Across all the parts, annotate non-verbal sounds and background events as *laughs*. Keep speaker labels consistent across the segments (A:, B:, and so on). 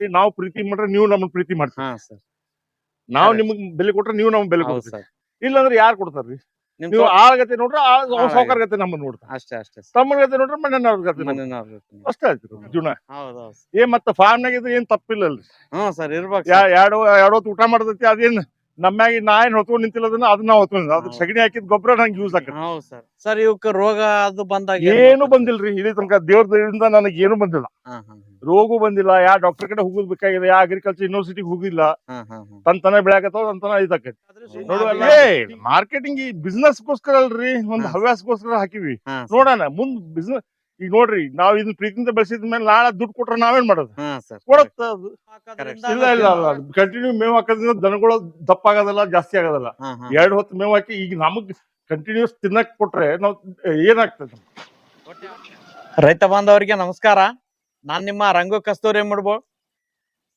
A: ನಾವು ಪ್ರೀತಿ ಮಾಡ್ರೆ ನೀವು ನಮ್ಮನ್ನ ಪ್ರೀತಿ ಮಾಡ್ತೀವಿ
B: ಹಾ ಸರ್.
A: ನಾವು. ನಿಮ್ಗೆ ಬೆಲೆ ಕೊಟ್ರೆ ನೀವು ನಮ್ಗೆ ಬೆಲೆ
B: ಹೌದು ಸರ್.
A: ಇಲ್ಲಾಂದ್ರೆ ಯಾರು ಕೊಡ್ತಾರ್ರಿ?
B: ನಿಮ್
A: ನೀವು
B: ತೋ-
A: ಗತಿ ನೋಡ್ರೆ
B: ಸೌಕರ್ಯ
A: ಸಾವುಕಾರ ಗತೆ. ನಮ್ಮನ್ನ ನೋಡ್ತಾರೆ.
B: ಅಷ್ಟೇ ಅಷ್ಟೇ ಸರ್.
A: ತಮ್ಮನ ಗತೆ ನೋಡ್ರೆ ಮಣ್ಣವ್ರ ಗತೆ
B: ಜೊತೆ.
A: ಅಷ್ಟೇ ಆಯ್ತು ಜೀವನ.
B: ಹೌದು ಹೌದ್
A: ಏ ಮತ್ತೆ ಫಾರ್ಮ್ನಾಗ ಇದ್ರೆ ಏನ್ ತಪ್ಪಿಲ್ಲಲ್ರಿ.
B: ಹಾ ಸರ್ ಇರ್ಬೇಕು.
A: ಎರಡು ಎರಡು ಹೊತ್ತು ಊಟ ಮಾಡ್ತೈತಿ ಅದೇನ್ ನಮ್ಮ್ಯಾಗ ನಾ ಏನ್ ಹೊತ್ಕೊಂಡ್ ನಿಂತಿಲ್ಲ ಅದನ್ನ ಹೊತ್ಕೊಂಡ್ ಅದಕ್ಕೆ ಸಗಣಿ ಹಾಕಿದ ಗೊಬ್ಬರ ನಂಗೆ ಯೂಸ್ ಆಗ್ತದೆ
B: ಹೌದ್ ಸರ್. ಸರ್ ಇವಕ್ಕ ರೋಗ ಅದು ಬಂದಾಗ ಏನ್?
A: ಬಂದಿಲ್ರಿ. ಇಲ್ಲಿ ತನಕ ದೇವ್ರ ದೇವರಿಂದ ನನಗೆ ಏನು ಬಂದಿಲ್ಲ. ರೋಗು ಬಂದಿಲ್ಲ. ಯಾ ಡಾಕ್ಟರ್ ಕಡೆ ಹೋಗೋದ್ ಬೇಕಾಗಿದೆ. ಯಾ ಅಗ್ರಿಕಲ್ಚರ್ ಯೂನಿವರ್ಸಿಟಿಗೆ ಹೋಗಿಲ್ಲ. ತನ್ ತನ ಬೆಳೆಯಕತ್ತಾವ ತನ್ ತನ ಇದಾಕೈತಿ. ಮಾರ್ಕೆಟಿಂಗ್ ಈ ಬಿಸ್ನೆಸ್ ಗೋಸ್ಕರ ಅಲ್ರಿ. ಒಂದ್. ಹವ್ಯಾಸಗೋಸ್ಕರ ಹಾಕಿವಿ. ನೋಡೋಣ ಮುಂದ್ ಬಿಸ್ನೆಸ್ ಈಗ ನೋಡ್ರಿ ನಾವ್ ಇದನ್ನ ಪ್ರೀತಿಯಿಂದ ಬೆಳೆಸಿದ ಮೇಲೆ ನಾಳೆ ದುಡ್ಡು ಕೊಟ್ರೆ ನಾವೇನ್ ಮಾಡೋದು?
B: ಹಾ ಸರ್
A: ಕೊಡತ್ತ ಅದು. ಇಲ್ಲ ಇಲ್ಲ ಅಲ್ಲ ಕಂಟಿನ್ಯೂ ಮೇವ್ ಹಾಕೋದ್ರಿಂದ ದನಗಳು ದಪ್ಪ ಆಗೋದಲ್ಲ ಜಾಸ್ತಿ ಆಗೋದಲ್ಲ.
B: ಹಾ ಹಾ.
A: ಎರಡ್ ಹೊತ್ತು ಮೇವ್ ಹಾಕಿ ಈಗ ನಮಗ್ ಕಂಟಿನ್ಯೂಸ್ ತಿನ್ನಕ್ ಕೊಟ್ರೆ ನಾವ್ ಏನಾಗ್ತದೆ
B: ರೈತ ಬಾಂಧವರಿಗೆ ನಮಸ್ಕಾರ. ನಾನ್ ನಿಮ್ಮ ರಂಗು ಕಸ್ತೂರಿ ಮಾಡ್ಬೋ.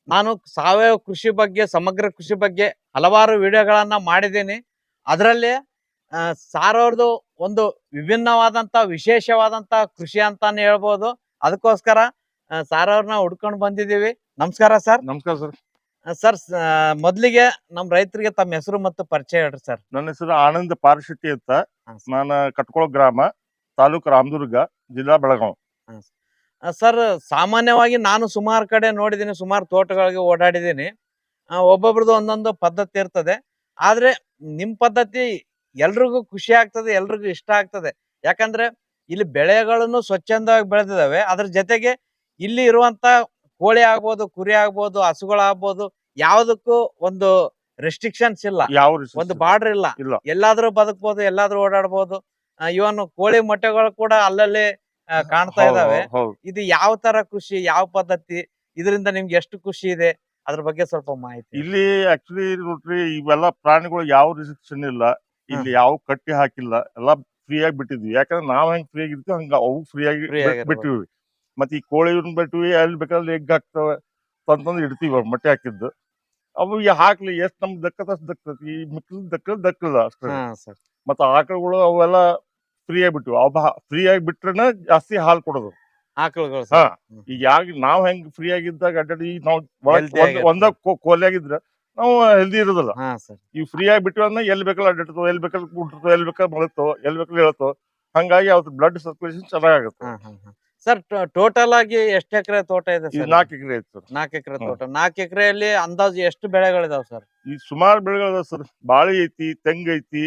B: ನಾನು ಸಾವಯವ ಕೃಷಿ ಬಗ್ಗೆ ಸಮಗ್ರ ಕೃಷಿ ಬಗ್ಗೆ ಹಲವಾರು ವಿಡಿಯೋಗಳನ್ನ ಮಾಡಿದ್ದೀನಿ. ಅದರಲ್ಲಿ ಸಾರ್ ಅವ್ರದ್ದು ಒಂದು ವಿಭಿನ್ನವಾದಂತ ವಿಶೇಷವಾದಂತ ಕೃಷಿ ಅಂತಾನೆ ಹೇಳ್ಬೋದು. ಅದಕ್ಕೋಸ್ಕರ ಸಾರ್ ಅವ್ರನ್ನ ಹುಡ್ಕೊಂಡು ಬಂದಿದ್ದೀವಿ. ನಮಸ್ಕಾರ ಸರ್.
A: ನಮಸ್ಕಾರ ಸರ್.
B: ಸರ್ ಮೊದಲಿಗೆ ನಮ್ಮ ರೈತರಿಗೆ ತಮ್ಮ ಹೆಸರು ಮತ್ತು ಪರಿಚಯ ಹೇಳ್ರಿ ಸರ್.
A: ನನ್ನ ಹೆಸರು ಆನಂದ್ ಪಾರಶೆಟ್ಟಿ ಅಂತ. ನಾನು ಕಟ್ಕೊಳ ಗ್ರಾಮ ತಾಲೂಕು ರಾಮದುರ್ಗ ಜಿಲ್ಲಾ ಬೆಳಗಾವಿ.
B: ಸರ್. ಸಾಮಾನ್ಯವಾಗಿ ನಾನು ಸುಮಾರು ಕಡೆ ನೋಡಿದ್ದೀನಿ ಸುಮಾರು ತೋಟಗಳಿಗೆ ಓಡಾಡಿದ್ದೀನಿ ಒಬ್ಬೊಬ್ರದ್ದು ಒಂದೊಂದು ಪದ್ಧತಿ ಇರ್ತದೆ. ಆದ್ರೆ ನಿಮ್ ಪದ್ಧತಿ ಎಲ್ರಿಗೂ ಖುಷಿ ಆಗ್ತದೆ ಎಲ್ರಿಗೂ ಇಷ್ಟ ಆಗ್ತದೆ. ಯಾಕಂದ್ರೆ ಇಲ್ಲಿ ಬೆಳೆಗಳನ್ನು ಸ್ವಚ್ಛಂದವಾಗಿ ಬೆಳೆದಿದಾವೆ ಅದ್ರ ಜೊತೆಗೆ ಇಲ್ಲಿ ಇರುವಂತ ಕೋಳಿ ಆಗ್ಬೋದು ಕುರಿ ಆಗ್ಬೋದು ಹಸುಗಳಾಗ್ಬೋದು ಯಾವುದಕ್ಕೂ ಒಂದು ರೆಸ್ಟ್ರಿಕ್ಷನ್ಸ್ ಇಲ್ಲ. ಒಂದು ಬಾರ್ಡರ್ ಇಲ್ಲ.
A: ಇಲ್ಲ.
B: ಎಲ್ಲಾದ್ರೂ ಬದುಕ್ಬೋದು ಎಲ್ಲಾದ್ರೂ ಓಡಾಡ್ಬೋದು. ಇವನ್ ಕೋಳಿ ಮೊಟ್ಟೆಗಳು ಕೂಡ ಅಲ್ಲಲ್ಲಿ ಕಾಣ್ತಾ ಇದಾವೆ ಇದು ಯಾವ ತರ ಕೃಷಿ ಯಾವ ಪದ್ಧತಿ ಇದರಿಂದ ನಿಮ್ಗೆ ಎಷ್ಟು ಖುಷಿ ಇದೆ ಅದ್ರ ಬಗ್ಗೆ ಸ್ವಲ್ಪ ಮಾಹಿತಿ
A: ಇಲ್ಲಿ ಆಕ್ಚುಲಿ ನೋಡ್ರಿ ಇವೆಲ್ಲ ಪ್ರಾಣಿಗಳು ಯಾವ ರಿಸ್ಟ್ರಿಕ್ಷನ್ ಇಲ್ಲ. ಇಲ್ಲಿ ಯಾವ ಕಟ್ಟಿ ಹಾಕಿಲ್ಲ. ಎಲ್ಲಾ ಫ್ರೀ ಆಗಿ ಬಿಟ್ಟಿದ್ವಿ. ಯಾಕಂದ್ರೆ ನಾವ್ ಹೆಂಗ್ ಫ್ರೀ ಆಗಿರ್ತೀವಿ ಹಂಗ ಅವು ಫ್ರೀ ಆಗಿ ಬಿಟ್ಟಿವಿ. ಮತ್ತೆ ಈ ಕೋಳಿ ಬಿಟ್ಟಿವಿ ಅಲ್ಲಿ ಬೇಕಾದ್ರೆ ಎಗ್ ಹಾಕ್ತಾವೆ ತಂತಂದು ಇಡ್ತೀವಿ ಮಟ್ಟಿ ಮೊಟ್ಟೆ ಹಾಕಿದ್ದು. ಅವು ಹಾಕ್ಲಿ ಎಷ್ಟ್ ನಮ್ಗೆ ದಕ್ಕದ ಅಷ್ಟ್ ದಕ್ಕತಿ ಈ ಮಿಕ್ಕಲ್ ದಕ್ಕದ ದಕ್ಕಲ್ಲ ಅಷ್ಟೇ. ಮತ್ತೆ ಆಕಳುಗಳು ಅವೆಲ್ಲ ಫ್ರೀ ಆಗಿ ಬಿಟ್ಟಿವಿ. ಅವು ಫ್ರೀ ಆಗಿ ಬಿಟ್ರೆನ ಜಾಸ್ತಿ ಹಾಲು ಕೊಡೋದು.
B: ಆಕಳುಗಳು
A: ಈಗ ಯಾಕೆ ನಾವ್ ಹೆಂಗ್ ಫ್ರೀ ಆಗಿದ್ದಾಗ ಅಡ್ಡಾಡಿ ನಾವು ಒಂದ್- ಕೋಲಿ ಆಗಿದ್ರ ನಾವು ಹೆಲ್ದಿ ಇರೋದಿಲ್ಲ.
B: ಹಾ ಸರ್.
A: ಈ ಫ್ರೀ ಆಗಿ ಬಿಟ್ಟು ಅಂದ್ರೆ ಎಲ್ಲಿ ಬೇಕಲ್ಲ ಅಡ್ಡಾಡ್ತಾವ ಎಲ್ಲಿ ಬೇಕಲ್ಲಿ ಕುಡ್ತೋ ಎಲ್ಲಿ ಬೇಕಾದ್ರೆ ಮಲಗ್ತಾವ ಎಲ್ಲಿ ಬೇಕಲ್ಲಿ ಹೇಳ್ತೋ ಹಂಗಾಗಿ ಅವ್ರ ಬ್ಲಡ್ ಸರ್ಕ್ಯುಲೇಷನ್ ಚೆನ್ನಾಗಾಗುತ್ತೆ.
B: ಹಾ ಹಾ ಹಾ. ಸರ್ ಟೋಟಲ್ ಆಗಿ ಎಷ್ಟು ಎಕರೆ ತೋಟ ಇದೆ
A: ಈ
B: ಸರ್?
A: ನಾಲ್ಕು ಎಕರೆ ಐತೆ ಸರ್.
B: ನಾಲ್ಕು ಎಕರೆ. ತೋಟ. ನಾಲ್ಕು ಎಕರೆಯಲ್ಲಿ ಅಂದಾಜು ಎಷ್ಟು ಬೆಳೆಗಳಿದಾವೆ ಸರ್?
A: ಈ ಸುಮಾರು ಬೆಳೆಗಳಿದಾವೆ ಸರ್. ಬಾಳೆ ಐತಿ ತೆಂಗ್ ಐತಿ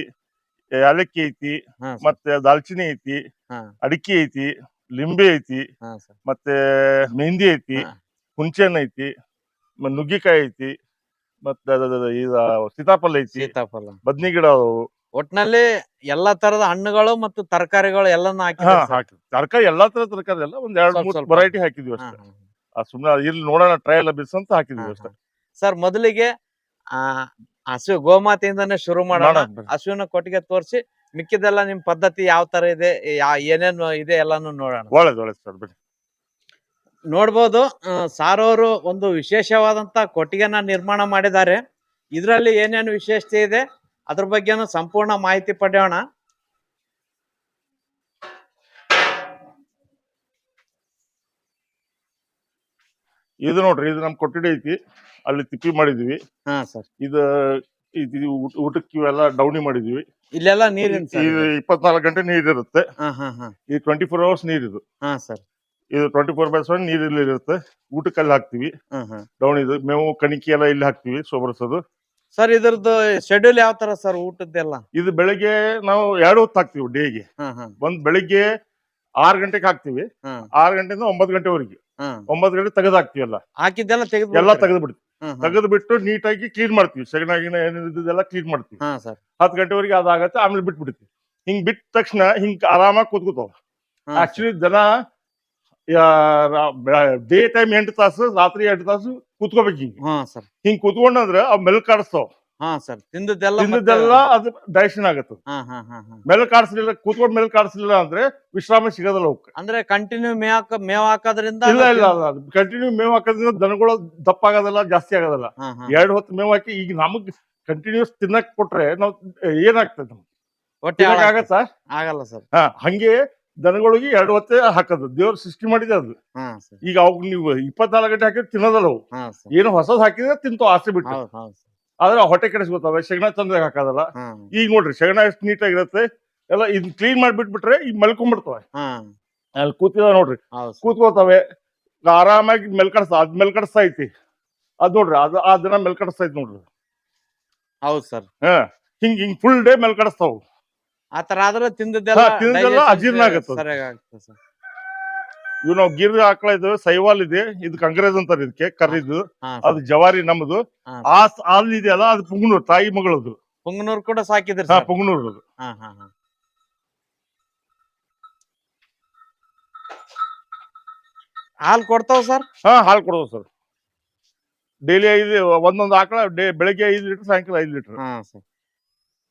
A: ಏಲಕ್ಕಿ ಐತಿ
B: ಹಾ ಸರ್.
A: ಮತ್ತೆ ದಾಲ್ಚಿನ್ನಿ ಐತಿ
B: ಹಾ.
A: ಅಡಿಕೆ ಐತಿ ಲಿಂಬೆ ಐತಿ
B: ಹಾ ಸರ್.
A: ಮತ್ತೆ ಮೆಹಂದಿ ಐತಿ
B: ಹಾ.
A: ಹುಂಚೆಹಣ್ಣು ಐತಿ ಮ- ನುಗ್ಗಿಕಾಯಿ ಐತಿ ಮತ್ತೆ ಇದು ಸೀತಾಫಲ ಐತಿ.
B: ಸೀತಾಫಲ.
A: ಬದ್ನಿ ಗಿಡ ಅದಾವು
B: ಒಟ್ನಲ್ಲಿ ಎಲ್ಲಾ ತರದ ಹಣ್ಣುಗಳು ಮತ್ತು ತರಕಾರಿಗಳು ಎಲ್ಲಾನು.
A: ಹಾಕಿ. ತರಕಾರಿ ಎಲ್ಲಾ ತರ ತರಕಾರಿ ಎಲ್ಲ ಒಂದ್ ಎರಡ್
B: ಸ್ವಲ್ಪ
A: ಮೂರ್
B: ಸ್ವಲ್ಪ.
A: ವೆರೈಟಿ ಹಾಕಿದ್ವಿ ಅಷ್ಟೇ. ಆ ಸುಮ್ನೆ ಇಲ್ಲಿ ನೋಡೋಣ ಟ್ರಯಲ್ ಅಂತ ಹಾಕಿದ್ವಿ ಅಷ್ಟೇ.
B: ಸರ್ ಮೊದಲಿಗೆ ಆ ಹಸು ಗೋಮಾತೆಯಿಂದಾನೇ ಶುರು ಮಾಡೋಣ.
A: ಮಾಡೋಣ ಬರ್ರಿ.
B: ಹಸುವಿನ ಕೊಟ್ಟಿಗೆ ತೋರಿಸಿ ಮಿಕ್ಕಿದೆಲ್ಲ ನಿಮ್ ಪದ್ಧತಿ ಯಾವ ತರ ಇದೆ ಯಾ- ಏನೇನು ಇದೆ ಎಲ್ಲಾನು ನೋಡೋಣ.
A: ಒಳ್ಳೇದ್ ಒಳ್ಳೇದು ಸರ್ ಬಿಡಿ.
B: ನೋಡ್ಬೋದು ಸಾರೋರು ಸಾರ್ ಅವರು ಒಂದು ವಿಶೇಷವಾದಂತ ಕೊಟ್ಟಿಗೆನ ನಿರ್ಮಾಣ ಮಾಡಿದ್ದಾರೆ. ಇದರಲ್ಲಿ ಏನೇನು ವಿಶೇಷತೆ ಇದೆ ಅದ್ರ ಬಗ್ಗೆನೂ ಸಂಪೂರ್ಣ ಮಾಹಿತಿ ಪಡೆಯೋಣ.
A: ಇದು ನೋಡ್ರಿ ಇದು ನಮ್ ಕೊಠಡಿ ಐತಿ ಅಲ್ಲಿ ತಿಪ್ಪಿ ಮಾಡಿದ್ವಿ.
B: ಹಾ ಸರ್.
A: ಇದು ಇದು ಊಟ- ಊಟಕ್ಕೆ ಇವೆಲ್ಲ ಡೌನಿ ಮಾಡಿದ್ವಿ.
B: ಇಲ್ಲೆಲ್ಲ ನೀರಿನ
A: ಇದು ಇಪ್ಪತ್ನಾಲ್ಕು ಗಂಟೆ ನೀರ್ ಇರುತ್ತೆ
B: ಹಾ ಹಾ ಹಾ.
A: ಇದು ಟ್ವೆಂಟಿ ಫೋರ್ ಅವರ್ಸ್ ನೀರಿದು. ಇದು
B: ಹಾ ಸರ್.
A: ಇದು ಟ್ವೆಂಟಿ ಫೋರ್ ಬೈ ಸೆವೆನ್ ನೀರ್ ಇಲ್ಲಿ ಇರುತ್ತೆ ಊಟಕ್ಕೆ ಅಲ್ಲಿ ಹಾಕ್ತಿವಿ ಡೌನ್ ಇದು ಮೇವು ಕಣಿಕೆ ಎಲ್ಲ ಇಲ್ಲಿ ಹಾಕ್ತಿವಿ ಸೋಬರ್ಸೋದು.
B: ಸರ್ ಇದ್ರದ್ದು ಶೆಡ್ಯೂಲ್ ಯಾವ ತರ ಸರ್ ಊಟದ್ದೆಲ್ಲ?
A: ಇದು ಬೆಳಿಗ್ಗೆ ನಾವು ಎರಡು ಹೊತ್ತು ಹಾಕ್ತಿವಿ ಡೇಗೆ. ಒಂದ್ ಬೆಳಿಗ್ಗೆ ಆರ್ ಗಂಟೆಗೆ ಹಾಕ್ತಿವಿ. ಆರ್ ಗಂಟೆಯಿಂದ ಒಂಬತ್ತು ಗಂಟೆವರೆಗೆ.
B: ಒಂಬತ್
A: ಒಂಬತ್ತು ಗಂಟೆ ತೆಗೆದು ಹಾಕ್ತಿವಿ ಎಲ್ಲ
B: ಹಾಕಿದ್ದೆಲ್ಲ ತೆಗೆದು
A: ಎಲ್ಲ ತೆಗೆದು ಬಿಡ್ತೀವಿ. ತೆಗೆದು ಬಿಟ್ಟು ನೀಟಾಗಿ ಕ್ಲೀನ್ ಮಾಡ್ತೀವಿ. ಸೆಗಣಾಗಿನ ಏನಿದ್ದೆಲ್ಲ ಕ್ಲೀನ್ ಮಾಡ್ತೀವಿ. ಹತ್ತು ಗಂಟೆವರೆಗೆ ಅದಾಗತ್ತೆ ಆಮೇಲೆ ಬಿಟ್ಬಿಡ್ತೀವಿ. ಹಿಂಗ್ ಬಿಟ್ಟ ತಕ್ಷಣ ಹಿಂಗ್ ಆರಾಮಾಗಿ ಕೂತ್ಕೋತಾವ. ಆಕ್ಚುಲಿ ದನ ಡೇ ಟೈಮ್ ಎಂಟು ತಾಸು ರಾತ್ರಿ ಎಂಟು ತಾಸು ಕುತ್ಕೋಬೇಕು ಹಿಂಗ್.
B: ಹಾ ಸರ್.
A: ಹಿಂಗ್ ಕುತ್ಕೊಂಡಂದ್ರ ಅವ್ ಮೆಲ್ ಕಾಡಿಸ್ತಾವ.
B: ಹಾ ಸರ್. ತಿಂದದ್ದೆಲ್ಲ
A: ತಿಂದದ್ದೆಲ್ಲ ಅದು ಡೈಜೆಷನ್ ಆಗತ್ತೆ.
B: ಹಾ ಹಾ ಹಾ ಹಾ.
A: ಮೆಲ್ಕ್ ಕಾಡಿಸ್ಲಿಲ್ಲ ಕೂತ್ಕೊಂಡ್ ಮೆಲ್ ಕಾಡಿಸ್ಲಿಲ್ಲ ಅಂದ್ರೆ ವಿಶ್ರಾಮ ಸಿಗೋದಿಲ್ಲ ಅವಕ್ಕೆ
B: ಅಂದ್ರೆ ಕಂಟಿನ್ಯೂ ಮೇವ್ ಹಾಕ ಮೇವ್ ಹಾಕೋದ್ರಿಂದ
A: ಇಲ್ಲ ಇಲ್ಲ. ಕಂಟಿನ್ಯೂ ಮೇವ್ ಹಾಕೋದ್ರಿಂದ ದನಗಳು ದಪ್ಪ ಆಗೋದಲ್ಲ ಜಾಸ್ತಿ ಆಗೋದಿಲ್ಲ.
B: ಹಾ ಹಾ.
A: ಎರಡ್ ಹೊತ್ತು ಮೇವ್ ಹಾಕಿ ಈಗ ನಮಗ್ ಕಂಟಿನ್ಯೂಸ್ ತಿನ್ನಕ್ ಕೊಟ್ರೆ ನಾವ್ ಏನಾಗ್ತದೆ ನಮ್ಗೆ?
B: ಹೊಟ್ಟೆ
A: ತಿನ್ನಕ್ ಆಗತ್ತಾ
B: ಆಗಲ್ಲ ಸರ್.
A: ಹಾ ಹಂಗೆ ದನಗಳಿಗೆ ಎರಡು ಹೊತ್ತೆ ಹಾಕೋದು. ದೇವ್ರ ಸೃಷ್ಟಿ ಮಾಡಿದೆ ಅದು.
B: ಹಾ ಸರ್.
A: ಈಗ ಅವಾಗ ನೀವು ಇಪ್ಪತ್ನಾಲ್ಕು ಗಂಟೆ ಹಾಕಿದ್ರೆ ತಿನ್ನೋದಲ್ಲ ಅವು
B: ಹಾ ಸರ್.
A: ಏನು ಹೊಸದ್ ಹಾಕಿದ್ರೆ ತಿಂತು ಆಸೆ ಬಿಟ್ಟು.
B: ಹೌದು ಹೌದು ಸರ್.
A: ಆದ್ರೆ ಹೊಟ್ಟೆ ಕೆಡಿಸ್ಕೊತಾವೆ. ಶಗಣ ಚಂದಾಗ ಹಾಕೋದಲ್ಲ?
B: ಹಾ.
A: ಈಗ ನೋಡ್ರಿ ಶಗಣ ಎಷ್ಟು ನೀಟಾಗಿರತ್ತೆ ಎಲ್ಲ ಇದ್ ಕ್ಲೀನ್ ಮಾಡ್ಬಿಟ್ಬಿಟ್ರೆ ಈಗ ಮಲ್ಕೊಂಡ್ಬಿಡ್ತವೆ
B: ಹಾ.
A: ಅಲ್ಲಿ ಕೂತಿದ ನೋಡ್ರಿ.
B: ಹೌದು ಸರ್.
A: ಕೂತ್ಕೋತಾವೆ ಆರಾಮಾಗಿ ಮೆಲ್ಕಡ್ಸ ಅದ್ ಮೆಲ್ಕಡಿಸ್ತಾ ಐತಿ. ಅದ್ ನೋಡ್ರಿ ಅದು ಆ ದಿನ ಮೆಲ್ಕಡಿಸ್ತಾ ಐತಿ ನೋಡ್ರಿ.
B: ಹೌದು ಸರ್.
A: ಹಾ. ಹಿಂಗ್ ಹಿಂಗ್ ಫುಲ್ ಡೇ ಮೆಲ್ಕಡಿಸ್ತಾವು.
B: ಆ ತರ ಆದ್ರೆ ತಿಂದದ್ದೆಲ್ಲ
A: ಹಾ, ತಿಂದದ್ದೆಲ್ಲ
B: digestion
A: ಅಜೀರ್ಣ ಆಗುತ್ತೆ
B: ಸರಿಯಾಗಿ ಆಗ್ತದೆ ಸರ್.
A: ಇವ್ ನಾವು ಗಿರ್ ಆಕಳ ಇದು ಸೈವಾಲ್ ಇದೆ ಇದು ಕಂಗ್ರೆಸ್ ಅಂತಾರೆ ಇದಕ್ಕೆ ಕರ್ರಿದ್ದು
B: ಹಾ
A: ಅದು ಜವಾರಿ ನಮ್ಮದು
B: ಹಾ.
A: ಆ ಇದೆಯಲ್ಲ ಅದು ಪುಂಗನೂರು ತಾಯಿ ಮಗಳದು
B: ಪುಂಗನೂರ್ ಕೂಡ ಸಾಕಿದ್ರಿ
A: ಹಾ
B: ಸರ್?
A: ಪುಂಗನೂರು
B: ಹಾ ಹಾ ಹಾ. ಹಾಲ್ ಕೊಡ್ತಾವ ಸರ್?
A: ಹಾ ಹಾಲು ಕೊಡೋದು ಸರ್. ಡೈಲಿ ಐದು ಒಂದೊಂದು ಆಕಳ ಬೆಳಗ್ಗೆ ಐದು ಲೀಟರ್ ಸಾಯಂಕಾಲ ಐದು ಲೀಟರ್.
B: ಹಾ ಸರ್.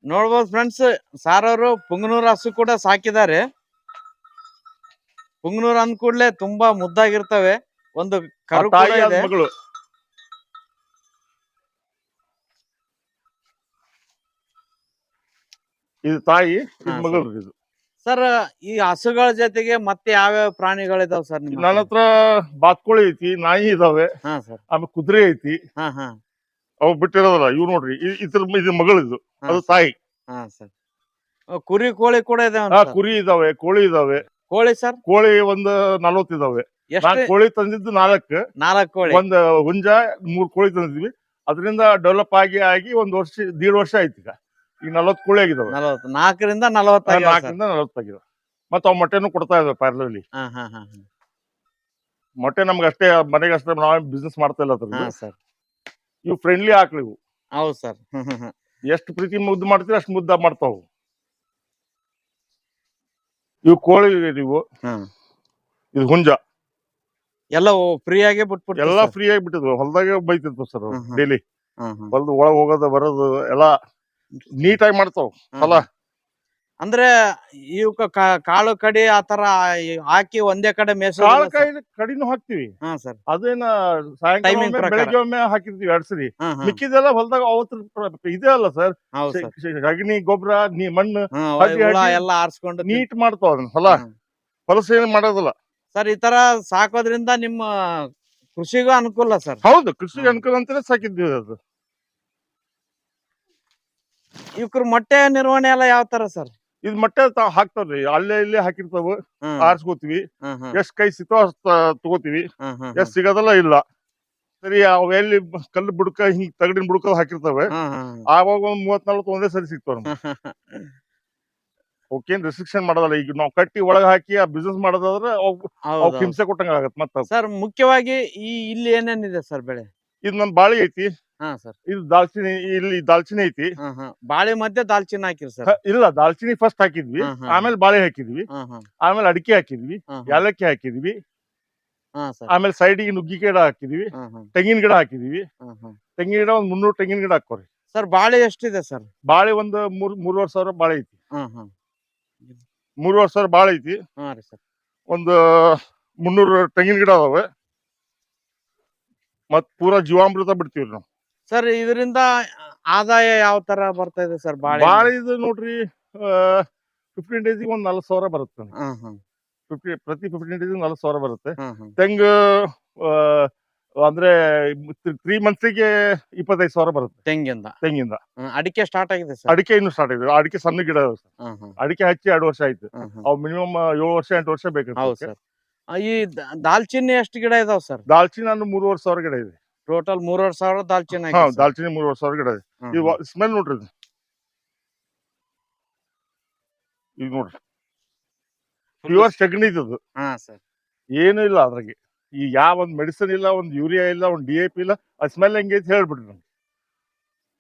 B: ನೋಡ್ಬೋದು ಫ್ರೆಂಡ್ಸ್ ಸಾರ್ ಅವರು ಪುಂಗನೂರ್ ಹಸು ಕೂಡ ಸಾಕಿದ್ದಾರೆ. ಪುಂಗನೂರ್ ಅಂದ್ ಕೂಡಲೇ ತುಂಬಾ ಮುದ್ದಾಗಿರ್ತವೆ. ಒಂದು ಕರು
A: ಮಗಳು. ಇದು ತಾಯಿ ಮಗಳು ಇದು.
B: ಸರ್ ಈ ಹಸುಗಳ ಜೊತೆಗೆ ಮತ್ತೆ ಯಾವ್ಯಾವ ಪ್ರಾಣಿಗಳಿದಾವ್ ಸರ್
A: ನನ್ನ ಹತ್ರ ಬಾತ್ಕೋಳಿ ಐತಿ ನಾಯಿ ಇದಾವೆ.
B: ಹಾ ಸರ್
A: ಆಮೇಲೆ ಕುದುರೆ ಐತಿ.
B: ಹಾ ಹಾ.
A: ಅವು ಬಿಟ್ಟಿರೋದಲ್ಲ ಇವ್ ನೋಡ್ರಿ ಇ- ಇದ್ರ ಇದ್ ಮಗಳಿದು. ಅದು ತಾಯಿ.
B: ಹಾ ಸರ್. ಕುರಿ ಕೋಳಿ ಕೂಡ
A: ಇದಾವೆ ಕುರಿ ಇದಾವೆ ಕೋಳಿ ಇದಾವೆ.
B: ಕೋಳಿ ಸರ್?
A: ಕೋಳಿ ಒಂದ್ ನಲ್ವತ್ ಇದಾವೆ. ನಾನ್
B: ಎಷ್ಟು
A: ಕೋಳಿ ತಂದಿದ್ದು ನಾಲ್ಕು.
B: ನಾಲ್ಕು ಕೋಳಿ.
A: ಒಂದ್ ಹುಂಜ ಮೂರ್ ಕೋಳಿ ತಂದಿದ್ವಿ. ಅದರಿಂದ ಡೆವಲಪ್ ಆಗಿ ಆಗಿ ಒಂದ್ ವರ್ಷ ದೀಡ್ ವರ್ಷ ಆಯ್ತು ಈಗ. ಈಗ ನಲ್ವತ್ ಕೋಳಿ ಆಗಿದಾವೆ.
B: ನಲವತ್ತು ನಾಲ್ಕರಿಂದ ನಲವತ್ತು.
A: ನಾಲ್ಕರಿಂದ ನಲ್ವತ್ ಆಗಿದಾವೆ. ಮತ್ತೆ ಅವ್ ಮೊಟ್ಟೆನು ಕೊಡ್ತಾ ಇದಾವೆ
B: ಪಾರ್ಲರ್ಲಿ.
A: ಮೊಟ್ಟೆ ನಮ್ಗೆ ಅಷ್ಟೇ ಮನೆಗೆ ಅಷ್ಟೇ ನಾವೇ ಬಿಸ್ನೆಸ್ ಮಾಡ್ತಾ ಇಲ್ಲ
B: ಹಾ ಸರ್.
A: ಇವು ಫ್ರೆಂಡ್ಲಿ ಆಕ್ಳು ಇವು
B: ಹೌದು ಸರ್.
A: ಎಷ್ಟು ಪ್ರೀತಿ ಮುದ್ದು ಮಾಡ್ತೀರ ಅಷ್ಟು ಮುದ್ದ ಮಾಡ್ತಾವು. ಇವು ಕೋಳಿ
B: ನೀವು.
A: ಇದು ಹುಂಜ.
B: ಎಲ್ಲ ಫ್ರೀ ಆಗಿ ಬಿಟ್ಬಿಟ್ಟು
A: ಎಲ್ಲ. ಫ್ರೀ ಆಗಿ ಬಿಟ್ಟಿದ್ವು. ಹೊಲದಾಗ ಬೈತಿದ್ವು ಸರ್. ಡೈಲಿ ಹೊಲದ ಒಳಗ್ ಹೋಗೋದು ಬರೋದು ಎಲ್ಲ ನೀಟಾಗಿ ಮಾಡ್ತಾವ.
B: ಅಲ್ಲ
A: ಹೊಲ.
B: ಅಂದ್ರೆ ಇವಕ್ಕ ಕಾ- ಕಾಳು ಕಡಿ ಆತರ ಹಾಕಿ ಒಂದೇ ಕಡೆ ಸರ್?
A: ಕಾಳಕಾಯಿ ಕಡಿನೂ ಹಾಕ್ತಿವಿ.
B: ಹಾ ಸರ್.
A: ಅದೇನ ಸಾಯಂಕಾಲ
B: Timing
A: ಒಮ್ಮೆ,
B: ಪ್ರಕಾರ.
A: ಬೆಳಗ್ಗೆ ಒಮ್ಮೆ ಹಾಕಿರ್ತೀವಿ ಎರಡ್ ಸರಿ.
B: ಹಾ ಹಾ.
A: ಮಿಕ್ಕಿದೆಲ್ಲ ಹೊಲದಾಗ ಅವತ್ತು ಇದೇ ಅಲ್ಲ ಸರ್.
B: ಹೌದು ಸರ್.
A: ಅಗ್ನಿ ಗೊಬ್ಬರ ನೀ ಮಣ್ಣು
B: ಹಾ ಹುಳ ಎಲ್ಲ ಆರ್ಸ್ಕೊಂಡು
A: ನೀಟ್ ಮಾಡ್ತಾವ ಅದನ್ನ ಹೊಲ. ಹೊಲಸ ಏನ್ ಮಾಡೋದಿಲ್ಲ.
B: ಸರ್ ಈ ತರ ಸಾಕೋದ್ರಿಂದ ನಿಮ್ಮ ಕೃಷಿಗೂ ಅನುಕೂಲ ಸರ್.
A: ಹೌದು ಕೃಷಿಗೆ. ಅನುಕೂಲ ಅಂತಾನೆ ಸಾಕಿದ್ವಿ ಅದು.
B: ಇವ್ರ ಮೊಟ್ಟೆ ನಿರ್ವಹಣೆ ಎಲ್ಲ ಯಾವ ತರ ಸರ್?
A: ಇದ್ ಮೊಟ್ಟೆ ತಾವ್ ಹಾಕ್ತಾವ್ರಿ ಅಲ್ಲೇ ಇಲ್ಲೇ ಹಾಕಿರ್ತಾವ ಆರ್ಸ್ಕೋತೀವಿ. ಎಷ್ಟ್ ಕೈ ಸಿಗ್ತಾವ ಅಷ್ಟ್ ತಗೋತೀವಿ. ಎಷ್ಟ್ ಸಿಗೋದಲ್ಲ ಇಲ್ಲ. ಸರಿ ಅವ್ ಎಲ್ಲಿ ಕಲ್ಲು ಬುಡಕ ಹಿಂಗ್ ತಗಡಿನ ಬುಡಕ ಹಾಕಿರ್ತಾವೆ. ಆವಾಗ ಒಂದ್ ಮೂವತ್ ನಲ್ವತ್ತು ಒಂದೇ ಸರಿ ಸಿಗ್ತಾವ. ಅವಕ್ಕೇನ್ ರೆಸ್ಟ್ರಿಕ್ಷನ್ ಮಾಡೋದಲ್ಲ ಈಗ ನಾವು ಕಟ್ಟಿ ಒಳಗೆ ಹಾಕಿ ಆ ಬಿಸ್ನೆಸ್ ಮಾಡೋದಾದ್ರೆ ಹಿಂಸೆ ಕೊಟ್ಟಂಗ ಆಗತ್ತೆ ಮತ್ತ
B: ಸರ್ ಮುಖ್ಯವಾಗಿ ಈ ಇಲ್ಲಿ ಏನೇನಿದೆ ಸರ್ ಬೆಳೆ?
A: ಇದು ನಮ್ ಬಾಳಿ ಐತಿ.
B: ಹಾ ಸರ್.
A: ಇದು ದಾಲ್ಚಿನಿ ಇಲ್ಲಿ ದಾಲ್ಚಿನಿ ಐತಿ.
B: ಹಾ ಹಾ. ಬಾಳೆ ಮಧ್ಯೆ ದಾಲ್ಚಿನ್ನಿ ಹಾಕಿರಿ ಸರ್.
A: ಹ, ಇಲ್ಲ ದಾಲ್ಚಿನಿ ಫಸ್ಟ್ ಹಾಕಿದ್ವಿ.
B: ಹಾ, ಹಾ,
A: ಆಮೇಲೆ ಬಾಳೆ ಹಾಕಿದ್ವಿ.
B: ಹಾ ಹಾ.
A: ಆಮೇಲೆ ಅಡಿಕೆ ಹಾಕಿದ್ವಿ.
B: ಹಾ ಹಾ.
A: ಏಲಕ್ಕಿ ಹಾಕಿದ್ವಿ.
B: ಹಾ ಸರ್.
A: ಆಮೇಲೆ ಸೈಡಿಗೆ ನುಗ್ಗಿ ಗಿಡ ಹಾಕಿದ್ವಿ.
B: ಹಾ ಹಾ.
A: ತೆಂಗಿನ ಗಿಡ ಹಾಕಿದ್ವಿ.
B: ಹಾ ಹಾ.
A: ತೆಂಗಿನ ಗಿಡ ಒಂದ್ ಮುನ್ನೂರು ತೆಂಗಿನ ಗಿಡ ಹಾಕೋರಿ
B: ಸರ್ ಬಾಳೆ ಎಷ್ಟಿದೆ ಸರ್?
A: ಬಾಳೆ ಒಂದು ಮೂರ್ ಮೂರುವರೆ ಸಾವಿರ ಬಾಳೆ ಐತಿ.
B: ಹಾ ಹಾ.
A: ಮೂರುವರೆ ಸಾವಿರ ಬಾಳೆ ಐತಿ.
B: ಹಾ ರೀ ಸರ್.
A: ಒಂದು ಮುನ್ನೂರು ತೆಂಗಿನ ಗಿಡ ಅದಾವೆ. ಮತ್ ಪೂರಾ ಜೀವಾಮೃತ ಬಿಡ್ತೀವ್ರಿ ನಾವು.
B: ಸರ್ ಇದರಿಂದ ಆದಾಯ ಯಾವ ತರ ಬರ್ತಾ ಇದೆ ಸರ್ ಬಾಳೆ
A: ಬಾಳೆ ಇದು ನೋಡ್ರಿ ಫಿಫ್ಟೀನ್ ಡೇಸಿಗೆ ಒಂದ್ ನಲ್ವತ್ ಸಾವಿರ ಬರುತ್ತೆ ಫಿಫ್ಟಿ ಪ್ರತಿ ಫಿಫ್ಟೀನ್ ಡೇಸಿಗೆ ನಲ್ವತ್ ಸಾವಿರ ಬರುತ್ತೆ. ತೆಂಗು ಅಂದ್ರೆ ತ್ರೀ ಮಂತ್ಸಿಗೆ ಇಪ್ಪತ್ತೈದು ಸಾವಿರ ಬರುತ್ತೆ.
B: ತೆಂಗಿಂದ?
A: ತೆಂಗಿಂದ.
B: ಅಡಿಕೆ ಸ್ಟಾರ್ಟ್ ಆಗಿದೆ ಸರ್.
A: ಅಡಿಕೆ ಇನ್ನು ಸ್ಟಾರ್ಟ್ ಆಗಿದೆ. ಅಡಿಕೆ ಸಣ್ಣ ಗಿಡ ಅಡಿಕೆ ಹಚ್ಚಿ ಎರಡು ವರ್ಷ ಆಯ್ತು. ಅವು ಮಿನಿಮಮ್ ಏಳು ವರ್ಷ ಎಂಟು ವರ್ಷ ಬೇಕು
B: ಸರ್. ಈ ದಾಲ್ಚಿನ್ನಿ ಎಷ್ಟು ಗಿಡ ಇದಾವ ಸರ್?
A: ದಾಲ್ಚಿನ್ನ ನಾನು ಮೂರುವರೆ ಸಾವಿರ ಗಿಡ ಇದೆ.
B: ಟೋಟಲ್ ಮೂರುವರೆ ಸಾವಿರ ದಾಲ್ಚಿನ್ನಿ
A: ಹಾ. ದಾಲ್ಚಿನಿ ಮೂರುವರೆ ಸಾವಿರ ಗಿಡ ಇದೆ. ಸ್ಮೆಲ್ ನೋಡ್ರಿ ಇದು. ಈಗ ನೋಡ್ರಿ. ಪ್ಯೂರ್ ಸಗಣಿ ಇದು
B: ಹಾ ಸರ್.
A: ಏನು ಇಲ್ಲ ಅದ್ರಾಗೆ. ಈ ಯಾವ ಒಂದ್ ಮೆಡಿಸಿನ್ ಇಲ್ಲ ಒಂದ್ ಯೂರಿಯಾ ಇಲ್ಲ ಒಂದ್ ಡಿ ಎ ಪಿ ಇಲ್ಲ ಆ ಸ್ಮೆಲ್ ಹೆಂಗೆ ಅಂತ ಹೇಳ್ಬಿಡ್ರಿ ನಮ್ಗೆ.